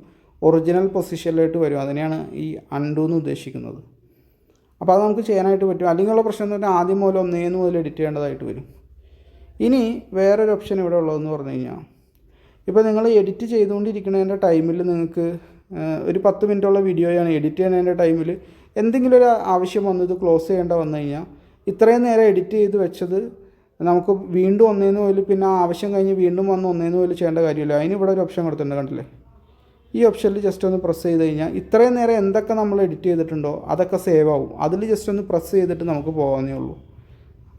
Speaker 1: ഒറിജിനൽ പൊസിഷനിലോട്ട് വരും. അതിനെയാണ് ഈ അൺഡു എന്ന് ഉദ്ദേശിക്കുന്നത്. അപ്പോൾ അത് നമുക്ക് ചെയ്യാനായിട്ട് പറ്റും. അല്ലെങ്കിൽ ഉള്ള പ്രശ്നം എന്ന് പറഞ്ഞാൽ ആദ്യം മുതൽ ഒന്നേന്ന് മുതൽ എഡിറ്റ് ചെയ്യേണ്ടതായിട്ട് വരും. ഇനി വേറൊരു ഓപ്ഷൻ ഇവിടെ ഉള്ളതെന്ന് പറഞ്ഞു കഴിഞ്ഞാൽ ഇപ്പോൾ നിങ്ങൾ എഡിറ്റ് ചെയ്തുകൊണ്ടിരിക്കുന്നതിന്റെ ടൈമിൽ നിങ്ങൾക്ക് ഒരു പത്ത് മിനിറ്റുള്ള വീഡിയോയാണ് എഡിറ്റ് ചെയ്യുന്നതിന്റെ ടൈമിൽ എന്തെങ്കിലും ഒരു ആവശ്യം വന്നു ഇത് ക്ലോസ് ചെയ്യേണ്ട വന്നു കഴിഞ്ഞാൽ ഇത്രയും നേരം എഡിറ്റ് ചെയ്ത് വെച്ചത് നമുക്ക് വീണ്ടും ഒന്നേന്ന് പോലും പിന്നെ ആവശ്യം കഴിഞ്ഞ് വീണ്ടും വന്ന് ഒന്നേന്ന് പോലും ചെയ്യേണ്ട കാര്യമില്ല. അതിന് ഇവിടെ ഒരു ഓപ്ഷൻ കൊടുത്തിട്ടുണ്ട് കണ്ടില്ലേ? ഈ ഓപ്ഷനിൽ ജസ്റ്റ് ഒന്ന് പ്രസ് ചെയ്ത് കഴിഞ്ഞാൽ ഇത്രയും നേരം എന്തൊക്കെ നമ്മൾ എഡിറ്റ് ചെയ്തിട്ടുണ്ടോ അതൊക്കെ സേവ് ആവും. അതിൽ ജസ്റ്റ് ഒന്ന് പ്രസ് ചെയ്തിട്ട് നമുക്ക് പോകാവുന്നേ ഉള്ളൂ.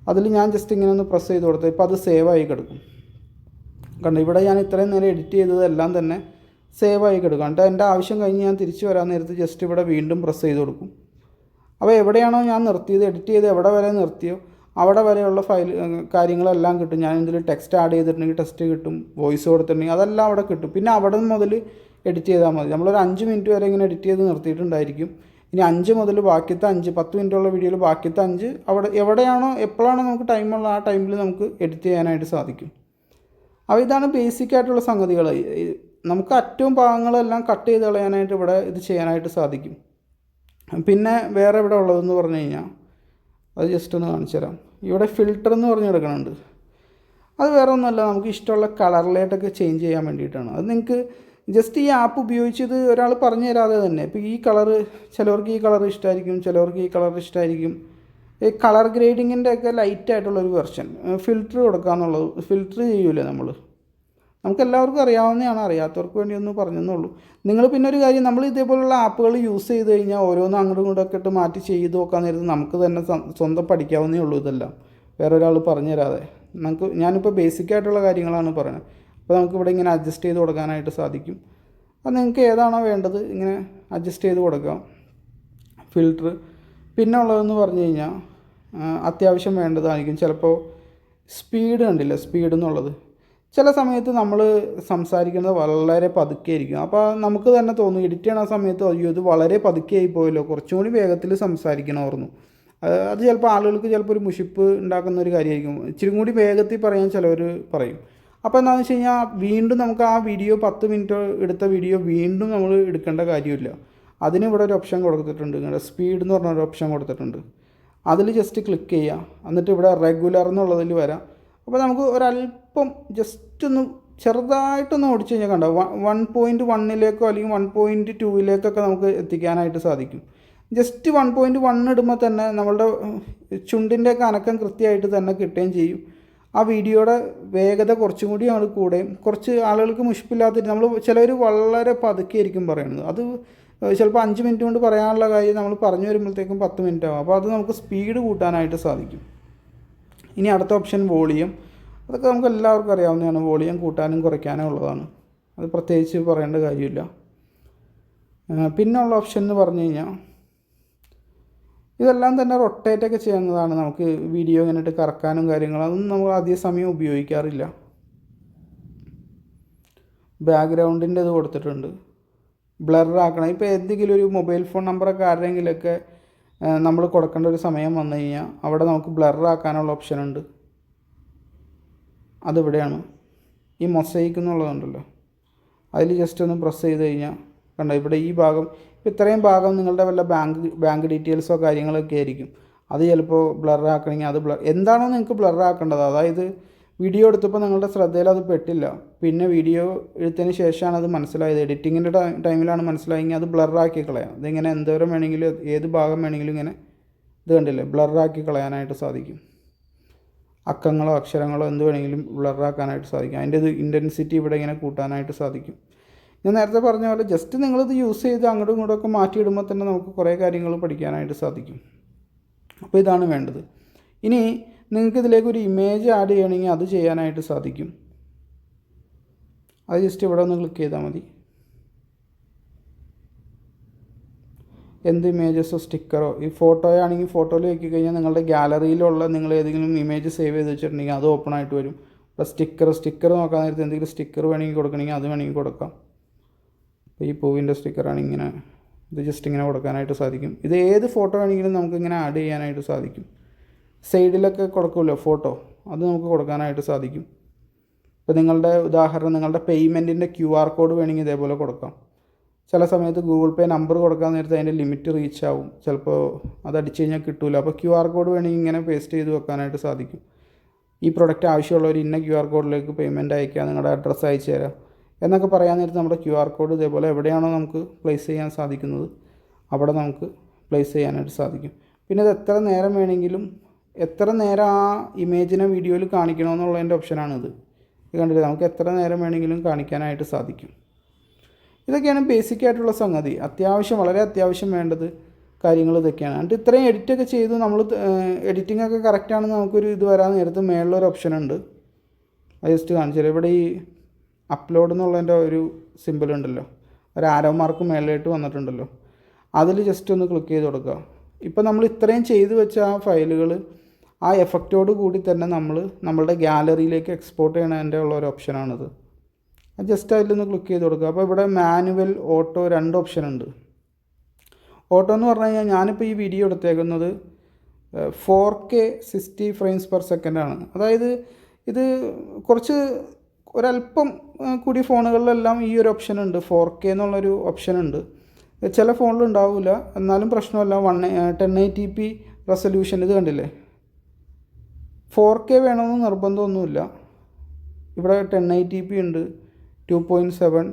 Speaker 1: അതിൽ ഞാൻ ജസ്റ്റ് ഇങ്ങനെ ഒന്ന് പ്രസ് ചെയ്ത് കൊടുത്തു ഇപ്പോൾ അത് സേവ് ആയി കിടക്കും. കണ്ടോ? ഇവിടെ ഞാൻ ഇത്രയും നേരം എഡിറ്റ് ചെയ്തതെല്ലാം തന്നെ സേവ് ആയി കിടക്കും. കണ്ടോ? എന്റെ ആവശ്യം കഴിഞ്ഞ് ഞാൻ തിരിച്ചു വരാൻ നേരത്ത് ജസ്റ്റ് ഇവിടെ വീണ്ടും പ്രസ് ചെയ്ത് കൊടുക്കും. അപ്പോൾ എവിടെയാണോ ഞാൻ നിർത്തിയത് എഡിറ്റ് ചെയ്ത് എവിടെ വരെ നിർത്തിയോ അവിടെ വരെയുള്ള ഫയൽ കാര്യങ്ങളെല്ലാം കിട്ടും. ഞാൻ ഇതിൽ ടെക്സ്റ്റ് ആഡ് ചെയ്തിട്ടുണ്ടെങ്കിൽ ടെക്സ്റ്റ് കിട്ടും വോയിസ് കൊടുത്തിട്ടുണ്ടെങ്കിൽ അതെല്ലാം അവിടെ കിട്ടും. പിന്നെ അവിടെ നിന്ന് മുതൽ എഡിറ്റ് ചെയ്താൽ മതി. നമ്മളൊരു അഞ്ച് മിനിറ്റ് വരെ ഇങ്ങനെ എഡിറ്റ് ചെയ്ത് നിർത്തിയിട്ടുണ്ടായിരിക്കും. ഇനി അഞ്ച് മുതൽ ബാക്കിയത്തെ അഞ്ച് പത്ത് മിനിറ്റുള്ള വീഡിയോയിൽ ബാക്കിയത്തെ അഞ്ച് അവിടെ എവിടെയാണോ എപ്പോഴാണോ നമുക്ക് ടൈമുള്ള ആ ടൈമിൽ നമുക്ക് എഡിറ്റ് ചെയ്യാനായിട്ട് സാധിക്കും. അപ്പോൾ ഇതാണ് ബേസിക് ആയിട്ടുള്ള സംഗതികൾ. നമുക്ക് അറ്റവും ഭാഗങ്ങളെല്ലാം കട്ട് ചെയ്ത് കളയാനായിട്ട് ഇവിടെ ഇത് ചെയ്യാനായിട്ട് സാധിക്കും. പിന്നെ വേറെ ഇവിടെ ഉള്ളതെന്ന് പറഞ്ഞു കഴിഞ്ഞാൽ അത് ജസ്റ്റ് ഒന്ന് കാണിച്ചു തരാം ഇവിടെ ഫിൽറ്റർ എന്ന് പറഞ്ഞ് കിടക്കുന്നുണ്ട് അത് വേറെ ഒന്നുമല്ല നമുക്ക് ഇഷ്ടമുള്ള കളറിലായിട്ടൊക്കെ ചേഞ്ച് ചെയ്യാൻ വേണ്ടിയിട്ടാണ്. അത് നിങ്ങൾക്ക് ജസ്റ്റ് ഈ ആപ്പ് ഉപയോഗിച്ചത് ഒരാൾ പറഞ്ഞു തരാതെ തന്നെ. ഇപ്പോൾ ഈ കളറ് ചിലവർക്ക് ഈ കളർ ഇഷ്ടമായിരിക്കും ചിലവർക്ക് ഈ കളർ ഇഷ്ടമായിരിക്കും ഈ കളർ ഗ്രേഡിങ്ങിന്റെ ഒക്കെ ലൈറ്റ് ആയിട്ടുള്ളൊരു വെർഷൻ ഫിൽറ്റർ കൊടുക്കുക എന്നുള്ളത് ഫിൽറ്റർ ചെയ്യൂലേ നമ്മൾ നമുക്ക് എല്ലാവർക്കും അറിയാവുന്നതാണ് അറിയാത്തവർക്ക് വേണ്ടി ഒന്ന് പറഞ്ഞെന്നുള്ളൂ. നിങ്ങൾ പിന്നെ ഒരു കാര്യം നമ്മൾ ഇതേപോലുള്ള ആപ്പുകൾ യൂസ് ചെയ്ത് കഴിഞ്ഞാൽ ഓരോന്നും അങ്ങോട്ടും ഇങ്ങോട്ടൊക്കെ ഇട്ട് മാറ്റി ചെയ്ത് നോക്കാൻ നേരത്ത് നമുക്ക് തന്നെ സ്വന്തം പഠിക്കാവുന്നേ ഉള്ളൂ ഇതെല്ലാം. വേറെ ഒരാൾ പറഞ്ഞു തരാതെ നമുക്ക് ഞാനിപ്പോൾ ബേസിക് ആയിട്ടുള്ള കാര്യങ്ങളാണ് പറയുന്നത്. അപ്പോൾ നമുക്ക് ഇവിടെ ഇങ്ങനെ അഡ്ജസ്റ്റ് ചെയ്ത് കൊടുക്കാനായിട്ട് സാധിക്കും. അത് നിങ്ങൾക്ക് ഏതാണോ വേണ്ടത് ഇങ്ങനെ അഡ്ജസ്റ്റ് ചെയ്ത് കൊടുക്കാം. ഫിൽറ്റർ പിന്നെ ഉള്ളതെന്ന് പറഞ്ഞു കഴിഞ്ഞാൽ അത്യാവശ്യം വേണ്ടതായിരിക്കും. ചിലപ്പോൾ സ്പീഡ് കണ്ടില്ല സ്പീഡ് എന്നുള്ളത്. ചില സമയത്ത് നമ്മൾ സംസാരിക്കുന്നത് വളരെ പതുക്കെ ആയിരിക്കും അപ്പോൾ നമുക്ക് തന്നെ തോന്നും എഡിറ്റ് ചെയ്യണ സമയത്ത് അയ്യോ ഇത് വളരെ പതുക്കെ ആയി പോയല്ലോ കുറച്ചും കൂടി വേഗത്തിൽ സംസാരിക്കണമായിരുന്നു. അത് ചിലപ്പോൾ ആളുകൾക്ക് ചിലപ്പോൾ ഒരു മുഷിപ്പ് ഉണ്ടാക്കുന്ന ഒരു കാര്യമായിരിക്കും. ഇച്ചിരി കൂടി വേഗത്തിൽ പറയാൻ ചിലവർ പറയും. അപ്പോൾ എന്താണെന്ന് വെച്ച് കഴിഞ്ഞാൽ വീണ്ടും നമുക്ക് ആ വീഡിയോ പത്ത് മിനിറ്റ് എടുത്ത വീഡിയോ വീണ്ടും നമ്മൾ എടുക്കേണ്ട കാര്യമില്ല. അതിന് ഇവിടെ ഒരു ഓപ്ഷൻ കൊടുത്തിട്ടുണ്ട്. നിങ്ങളുടെ സ്പീഡ് എന്ന് പറഞ്ഞ ഒരു ഓപ്ഷൻ കൊടുത്തിട്ടുണ്ട്. അതിൽ ജസ്റ്റ് ക്ലിക്ക് ചെയ്യുക. എന്നിട്ട് ഇവിടെ റെഗുലർ എന്നുള്ളതിൽ വരാം. അപ്പോൾ നമുക്ക് ഒരല്പം ജസ്റ്റ് ഒന്ന് ചെറുതായിട്ടൊന്ന് ഓടിച്ചു കഴിഞ്ഞാൽ കണ്ടോ വൺ പോയിന്റ് വണ്ണിലേക്കോ അല്ലെങ്കിൽ വൺ പോയിന്റ് ടൂവിലേക്കൊക്കെ നമുക്ക് എത്തിക്കാനായിട്ട് സാധിക്കും. ജസ്റ്റ് വൺ പോയിന്റ് വൺ ഇടുമ്പോൾ തന്നെ നമ്മളുടെ ചുണ്ടിന്റെ അനക്കം കൃത്യമായിട്ട് തന്നെ കിട്ടുകയും ചെയ്യും. ആ വീഡിയോയുടെ വേഗത കുറച്ചും കൂടി അങ്ങോട്ട് കൂടുകയും കുറച്ച് ആളുകൾക്ക് മുഷിപ്പില്ലാത്തിട്ട് നമ്മൾ ചിലർ വളരെ പതുക്കെ ആയിരിക്കും പറയുന്നത്. അത് ചിലപ്പോൾ അഞ്ച് മിനിറ്റ് കൊണ്ട് പറയാനുള്ള കാര്യം നമ്മൾ പറഞ്ഞു വരുമ്പോഴത്തേക്കും പത്ത് മിനിറ്റ് ആവും. അപ്പോൾ അത് നമുക്ക് സ്പീഡ് കൂട്ടാനായിട്ട് സാധിക്കും. ഇനി അടുത്ത ഓപ്ഷൻ വോളിയം അതൊക്കെ നമുക്ക് എല്ലാവർക്കും അറിയാവുന്നതാണ്. വോളിയം കൂട്ടാനും കുറയ്ക്കാനും ഉള്ളതാണ്. അത് പ്രത്യേകിച്ച് പറയേണ്ട കാര്യമില്ല. പിന്നുള്ള ഓപ്ഷൻ എന്ന് പറഞ്ഞു കഴിഞ്ഞാൽ ഇതെല്ലാം തന്നെ റൊട്ടേറ്റൊക്കെ ചെയ്യുന്നതാണ് നമുക്ക് വീഡിയോ ഇങ്ങനെ കറക്കാനും കാര്യങ്ങളും. അതൊന്നും നമ്മൾ അധിക സമയം ഉപയോഗിക്കാറില്ല. ബാക്ക്ഗ്രൗണ്ടിന്റെ ഇത് കൊടുത്തിട്ടുണ്ട്. ബ്ലറാക്കണം ഇപ്പോൾ എന്തെങ്കിലും ഒരു മൊബൈൽ ഫോൺ നമ്പറൊക്കെ ആരുടെയെങ്കിലുമൊക്കെ നമ്മൾ കൊടുക്കേണ്ട ഒരു സമയം വന്നു കഴിഞ്ഞാൽ അവിടെ നമുക്ക് ബ്ലറാക്കാനുള്ള ഓപ്ഷൻ ഉണ്ട്. അതിവിടെയാണ്. ഈ മൊസൈക്ക് എന്നുള്ളതുണ്ടല്ലോ. അതിൽ ജസ്റ്റ് ഒന്ന് പ്രസ് ചെയ്ത് കഴിഞ്ഞാൽ കണ്ടോ ഇവിടെ ഈ ഭാഗം ഇത്രയും ഭാഗം നിങ്ങളുടെ വല്ല ബാങ്ക് ബാങ്ക് ഡീറ്റെയിൽസോ കാര്യങ്ങളൊക്കെ ആയിരിക്കും. അത് ചിലപ്പോൾ ബ്ലറാക്കണമെങ്കിൽ അത് ബ്ലർ എന്താണോ നിങ്ങൾക്ക് ബ്ലറാക്കേണ്ടത് അതായത് വീഡിയോ എടുത്തപ്പോൾ നിങ്ങളുടെ ശ്രദ്ധയിൽ അത് പെട്ടില്ല. പിന്നെ വീഡിയോ എടുത്തതിന് ശേഷമാണ് അത് മനസ്സിലായത്. എഡിറ്റിങ്ങിന്റെ ടൈമിലാണ് മനസ്സിലായെങ്കിൽ അത് ബ്ലറാക്കി കളയാം. അതിങ്ങനെ എന്തോരം വേണമെങ്കിലും ഏത് ഭാഗം വേണമെങ്കിലും ഇങ്ങനെ ഇത് കണ്ടില്ലേ? ബ്ലറാക്കി കളയാനായിട്ട് സാധിക്കും. അക്കങ്ങളോ അക്ഷരങ്ങളോ എന്ത് വേണമെങ്കിലും ബ്ലറാക്കാനായിട്ട് സാധിക്കും. അതിന്റെ ഇത് ഇന്റൻസിറ്റി ഇവിടെ ഇങ്ങനെ കൂട്ടാനായിട്ട് സാധിക്കും. ഞാൻ നേരത്തെ പറഞ്ഞ പോലെ ജസ്റ്റ് നിങ്ങളിത് യൂസ് ചെയ്ത് അങ്ങോട്ടും ഇങ്ങോട്ടും ഒക്കെ മാറ്റിയിടുമ്പോൾ തന്നെ നമുക്ക് കുറേ കാര്യങ്ങൾ പഠിക്കാനായിട്ട് സാധിക്കും. അപ്പോൾ ഇതാണ് വേണ്ടത്. ഇനി നിങ്ങൾക്ക് ഇതിലേക്ക് ഒരു ഇമേജ് ആഡ് ചെയ്യണമെങ്കിൽ അത് ചെയ്യാനായിട്ട് സാധിക്കും. അത് ജസ്റ്റ് ഇവിടെ ഒന്ന് ക്ലിക്ക് ചെയ്താൽ മതി. എന്ത് ഇമേജസോ സ്റ്റിക്കറോ? ഈ ഫോട്ടോയാണെങ്കിൽ ഫോട്ടോയിൽ വെക്കി കഴിഞ്ഞാൽ നിങ്ങളുടെ ഗാലറിയിലുള്ള നിങ്ങൾ ഏതെങ്കിലും ഇമേജ് സേവ് ചെയ്ത് വെച്ചിട്ടുണ്ടെങ്കിൽ അത് ഓപ്പൺ ആയിട്ട് വരും. അപ്പോൾ സ്റ്റിക്കർ സ്റ്റിക്കർ നോക്കാൻ നേരത്തെ എന്തെങ്കിലും സ്റ്റിക്കർ വേണമെങ്കിൽ കൊടുക്കണമെങ്കിൽ അത് വേണമെങ്കിൽ കൊടുക്കാം. ഇപ്പോൾ ഈ പൂവിന്റെ സ്റ്റിക്കറാണ് ഇങ്ങനെ ഇത് ജസ്റ്റ് ഇങ്ങനെ കൊടുക്കാനായിട്ട് സാധിക്കും. ഇത് ഏത് ഫോട്ടോ വേണമെങ്കിലും നമുക്ക് ഇങ്ങനെ ആഡ് ചെയ്യാനായിട്ട് സാധിക്കും. സൈഡിലൊക്കെ കൊടുക്കുമല്ലോ ഫോട്ടോ? അത് നമുക്ക് കൊടുക്കാനായിട്ട് സാധിക്കും. ഇപ്പോൾ നിങ്ങളുടെ ഉദാഹരണം നിങ്ങളുടെ പേയ്മെന്റിന്റെ ക്യു ആർ കോഡ് വേണമെങ്കിൽ ഇതേപോലെ കൊടുക്കാം. ചില സമയത്ത് ഗൂഗിൾ പേ നമ്പർ കൊടുക്കാൻ നേരത്തെ അതിന്റെ ലിമിറ്റ് റീച്ച് ആവും. ചിലപ്പോൾ അത് അടിച്ചു കഴിഞ്ഞാൽ കിട്ടില്ല അപ്പോൾ ക്യു ആർ കോഡ് വേണമെങ്കിൽ ഇങ്ങനെ പേസ്റ്റ് ചെയ്ത് വെക്കാനായിട്ട് സാധിക്കും. ഈ പ്രൊഡക്റ്റ് ആവശ്യമുള്ളവർ ഇന്ന ക്യു ആർ കോഡിലേക്ക് പേയ്മെന്റ് അയക്കുക നിങ്ങളുടെ അഡ്രസ്സ് അയച്ചു തരാം എന്നൊക്കെ പറയാൻ നേരത്ത് നമ്മുടെ ക്യു ആർ കോഡ് ഇതേപോലെ എവിടെയാണോ നമുക്ക് പ്ലേസ് ചെയ്യാൻ സാധിക്കുന്നത് അവിടെ നമുക്ക് പ്ലേസ് ചെയ്യാനായിട്ട് സാധിക്കും. പിന്നെ ഇത് എത്ര നേരം വേണമെങ്കിലും എത്ര നേരം ആ ഇമേജിനെ വീഡിയോയിൽ കാണിക്കണമെന്നുള്ളതിന്റെ ഓപ്ഷനാണിത് ഇത് കണ്ടില്ലേ? നമുക്ക് എത്ര നേരം വേണമെങ്കിലും കാണിക്കാനായിട്ട് സാധിക്കും. ഇതൊക്കെയാണ് ബേസിക് ആയിട്ടുള്ള സംഗതി. അത്യാവശ്യം വളരെ അത്യാവശ്യം വേണ്ടത് കാര്യങ്ങൾ ഇതൊക്കെയാണ്. എന്നിട്ട് ഇത്രയും എഡിറ്റൊക്കെ ചെയ്ത് നമ്മൾ എഡിറ്റിംഗ് ഒക്കെ കറക്റ്റാണെന്ന് നമുക്കൊരു ഇത് വരാൻ നേരത്ത് മേളിലൊരു ഓപ്ഷൻ ഉണ്ട്. അത് ജസ്റ്റ് കാണിച്ചു തരാം. ഇവിടെ ഈ അപ്ലോഡ് എന്നുള്ളതിന്റെ ഒരു സിമ്പിൾ ഉണ്ടല്ലോ. ഒരു ആരോ മാർക്ക് മേളിലായിട്ട് വന്നിട്ടുണ്ടല്ലോ. അതിൽ ജസ്റ്റ് ഒന്ന് ക്ലിക്ക് ചെയ്ത് കൊടുക്കുക. ഇപ്പോൾ നമ്മൾ ഇത്രയും ചെയ്തു വെച്ച ആ ഫയലുകൾ ആ എഫക്റ്റോട് കൂടി തന്നെ നമ്മൾ നമ്മളുടെ ഗാലറിയിലേക്ക് എക്സ്പോർട്ട് ചെയ്യണതിന്റെ ഉള്ള ഒരു ഓപ്ഷനാണിത് ജസ്റ്റ് അതിലൊന്ന് ക്ലിക്ക് ചെയ്ത് കൊടുക്കുക. അപ്പോൾ ഇവിടെ മാനുവൽ ഓട്ടോ രണ്ട് ഓപ്ഷൻ ഉണ്ട്. ഓട്ടോ എന്ന് പറഞ്ഞു കഴിഞ്ഞാൽ ഞാനിപ്പോൾ ഈ വീഡിയോ എടുത്തേക്കുന്നത് four K sixty frames per സെക്കൻഡാണ് അതായത് ഇത് കുറച്ച് ഒരല്പം കൂടി ഫോണുകളിലെല്ലാം ഈ ഒരു ഓപ്ഷൻ ഉണ്ട്. ഫോർ കെ എന്നുള്ളൊരു ഓപ്ഷൻ ഉണ്ട്. ചില ഫോണിൽ ഉണ്ടാവില്ല എന്നാലും പ്രശ്നമല്ല. One ten eighty P resolution ഇത് കണ്ടില്ലേ? ഫോർ കെ വേണമെന്ന് നിർബന്ധമൊന്നുമില്ല. ഇവിടെ ടെൻ എയ്റ്റി പി ഉണ്ട്. Two point seven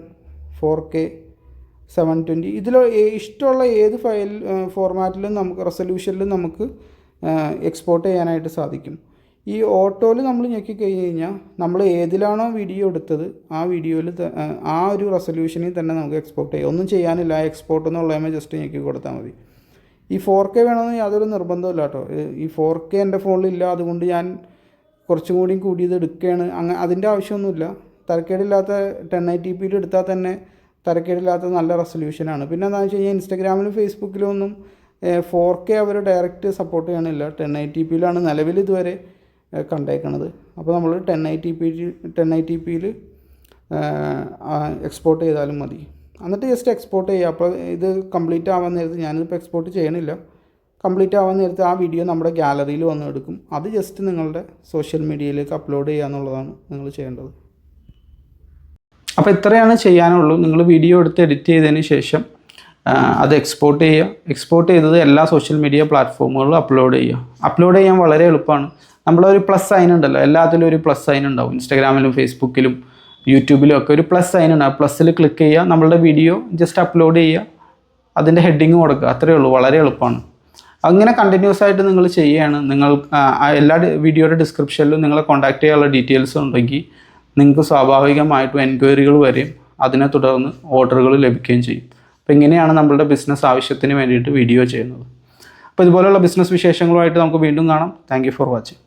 Speaker 1: four K seven twenty ഇതിൽ ഇഷ്ടമുള്ള ഏത് ഫയൽ ഫോർമാറ്റിലും നമുക്ക് റെസൊല്യൂഷനിലും നമുക്ക് എക്സ്പോർട്ട് ചെയ്യാനായിട്ട് സാധിക്കും. ഈ ഓട്ടോയിൽ നമ്മൾ ഞെക്കി കഴിഞ്ഞ് കഴിഞ്ഞാൽ നമ്മൾ ഏതിലാണോ വീഡിയോ എടുത്തത് ആ വീഡിയോയിൽ ആ ഒരു റെസൊല്യൂഷനിൽ തന്നെ നമുക്ക് എക്സ്പോർട്ട് ചെയ്യാം. ഒന്നും ചെയ്യാനില്ല എക്സ്പോർട്ട് എന്നുള്ള ജസ്റ്റ് ഞെക്കി കൊടുത്താൽ മതി. ഈ ഫോർ കെ വേണമെന്ന് യാതൊരു നിർബന്ധമില്ല കേട്ടോ. ഈ ഫോർ കെ എന്റെ ഫോണിലില്ല അതുകൊണ്ട് ഞാൻ കുറച്ചും കൂടി കൂടിയത് എടുക്കുകയാണ്. അങ്ങനെ അതിന്റെ ആവശ്യമൊന്നുമില്ല. തരക്കേടില്ലാത്ത ടെൻ ഐ ടി പിയിൽ എടുത്താൽ തന്നെ തരക്കേടില്ലാത്ത നല്ല റെസൊല്യൂഷനാണ് പിന്നെ എന്താണെന്ന് വെച്ച് കഴിഞ്ഞാൽ ഇൻസ്റ്റഗ്രാമിലും ഫേസ്ബുക്കിലും ഒന്നും ഫോർ കെ അവർ ഡയറക്റ്റ് സപ്പോർട്ട് ചെയ്യണില്ല. ടെൻ ഐ ടി പിയിലാണ് നിലവിൽ ഇതുവരെ കണ്ടേക്കണത്. അപ്പോൾ നമ്മൾ ten I T P ten I T പിയിൽ എക്സ്പോർട്ട് ചെയ്താലും മതി. എന്നിട്ട് ജസ്റ്റ് എക്സ്പോർട്ട് ചെയ്യുക അപ്പോൾ ഇത് കംപ്ലീറ്റ് ആവാൻ നേരത്ത് ഞാനിതിപ്പോൾ എക്സ്പോർട്ട് ചെയ്യണില്ല. കംപ്ലീറ്റ് ആവാൻ നേരത്ത് ആ വീഡിയോ നമ്മുടെ ഗ്യാലറിയിൽ വന്ന് എടുക്കും. അത് ജസ്റ്റ് നിങ്ങളുടെ സോഷ്യൽ മീഡിയയിലേക്ക് അപ്ലോഡ് ചെയ്യുക എന്നുള്ളതാണ് നിങ്ങൾ ചെയ്യേണ്ടത്. അപ്പോൾ ഇത്രയാണ് ചെയ്യാനുള്ളൂ. നിങ്ങൾ വീഡിയോ എടുത്ത് എഡിറ്റ് ചെയ്തതിന് ശേഷം അത് എക്സ്പോർട്ട് ചെയ്യുക. എക്സ്പോർട്ട് ചെയ്തത് എല്ലാ സോഷ്യൽ മീഡിയ പ്ലാറ്റ്ഫോമുകളിലും അപ്ലോഡ് ചെയ്യുക. അപ്ലോഡ് ചെയ്യാൻ വളരെ എളുപ്പമാണ്. നമ്മളൊരു പ്ലസ് സൈൻ ഉണ്ടല്ലോ. എല്ലാത്തിലും ഒരു പ്ലസ് സൈൻ ഉണ്ടാവും. ഇൻസ്റ്റാഗ്രാമിലും ഫേസ്ബുക്കിലും യൂട്യൂബിലും ഒക്കെ ഒരു പ്ലസ് സൈൻ ഉണ്ട്. ആ പ്ലസ്സിൽ ക്ലിക്ക് ചെയ്യുക. നമ്മളുടെ വീഡിയോ ജസ്റ്റ് അപ്ലോഡ് ചെയ്യുക. അതിന്റെ ഹെഡിങ് കൊടുക്കുക. അത്രയേ ഉള്ളൂ. വളരെ എളുപ്പമാണ്. അങ്ങനെ കണ്ടിന്യൂസ് ആയിട്ട് നിങ്ങൾ ചെയ്യുകയാണ്. നിങ്ങൾ എല്ലാ വീഡിയോയുടെ ഡിസ്ക്രിപ്ഷനിലും നിങ്ങളെ കോൺടാക്ട് ചെയ്യാനുള്ള ഡീറ്റെയിൽസ് ഉണ്ടെങ്കിൽ നിങ്ങൾക്ക് സ്വാഭാവികമായിട്ടും എൻക്വയറികൾ വരെയും അതിനെ തുടർന്ന് ഓർഡറുകൾ ലഭിക്കുകയും ചെയ്യും. അപ്പോൾ ഇങ്ങനെയാണ് നമ്മളുടെ ബിസിനസ് ആവശ്യത്തിന് വേണ്ടിയിട്ട് വീഡിയോ ചെയ്യുന്നത്. അപ്പോൾ ഇതുപോലെയുള്ള ബിസിനസ് വിശേഷങ്ങളുമായിട്ട് നമുക്ക് വീണ്ടും കാണാം. Thank for watching.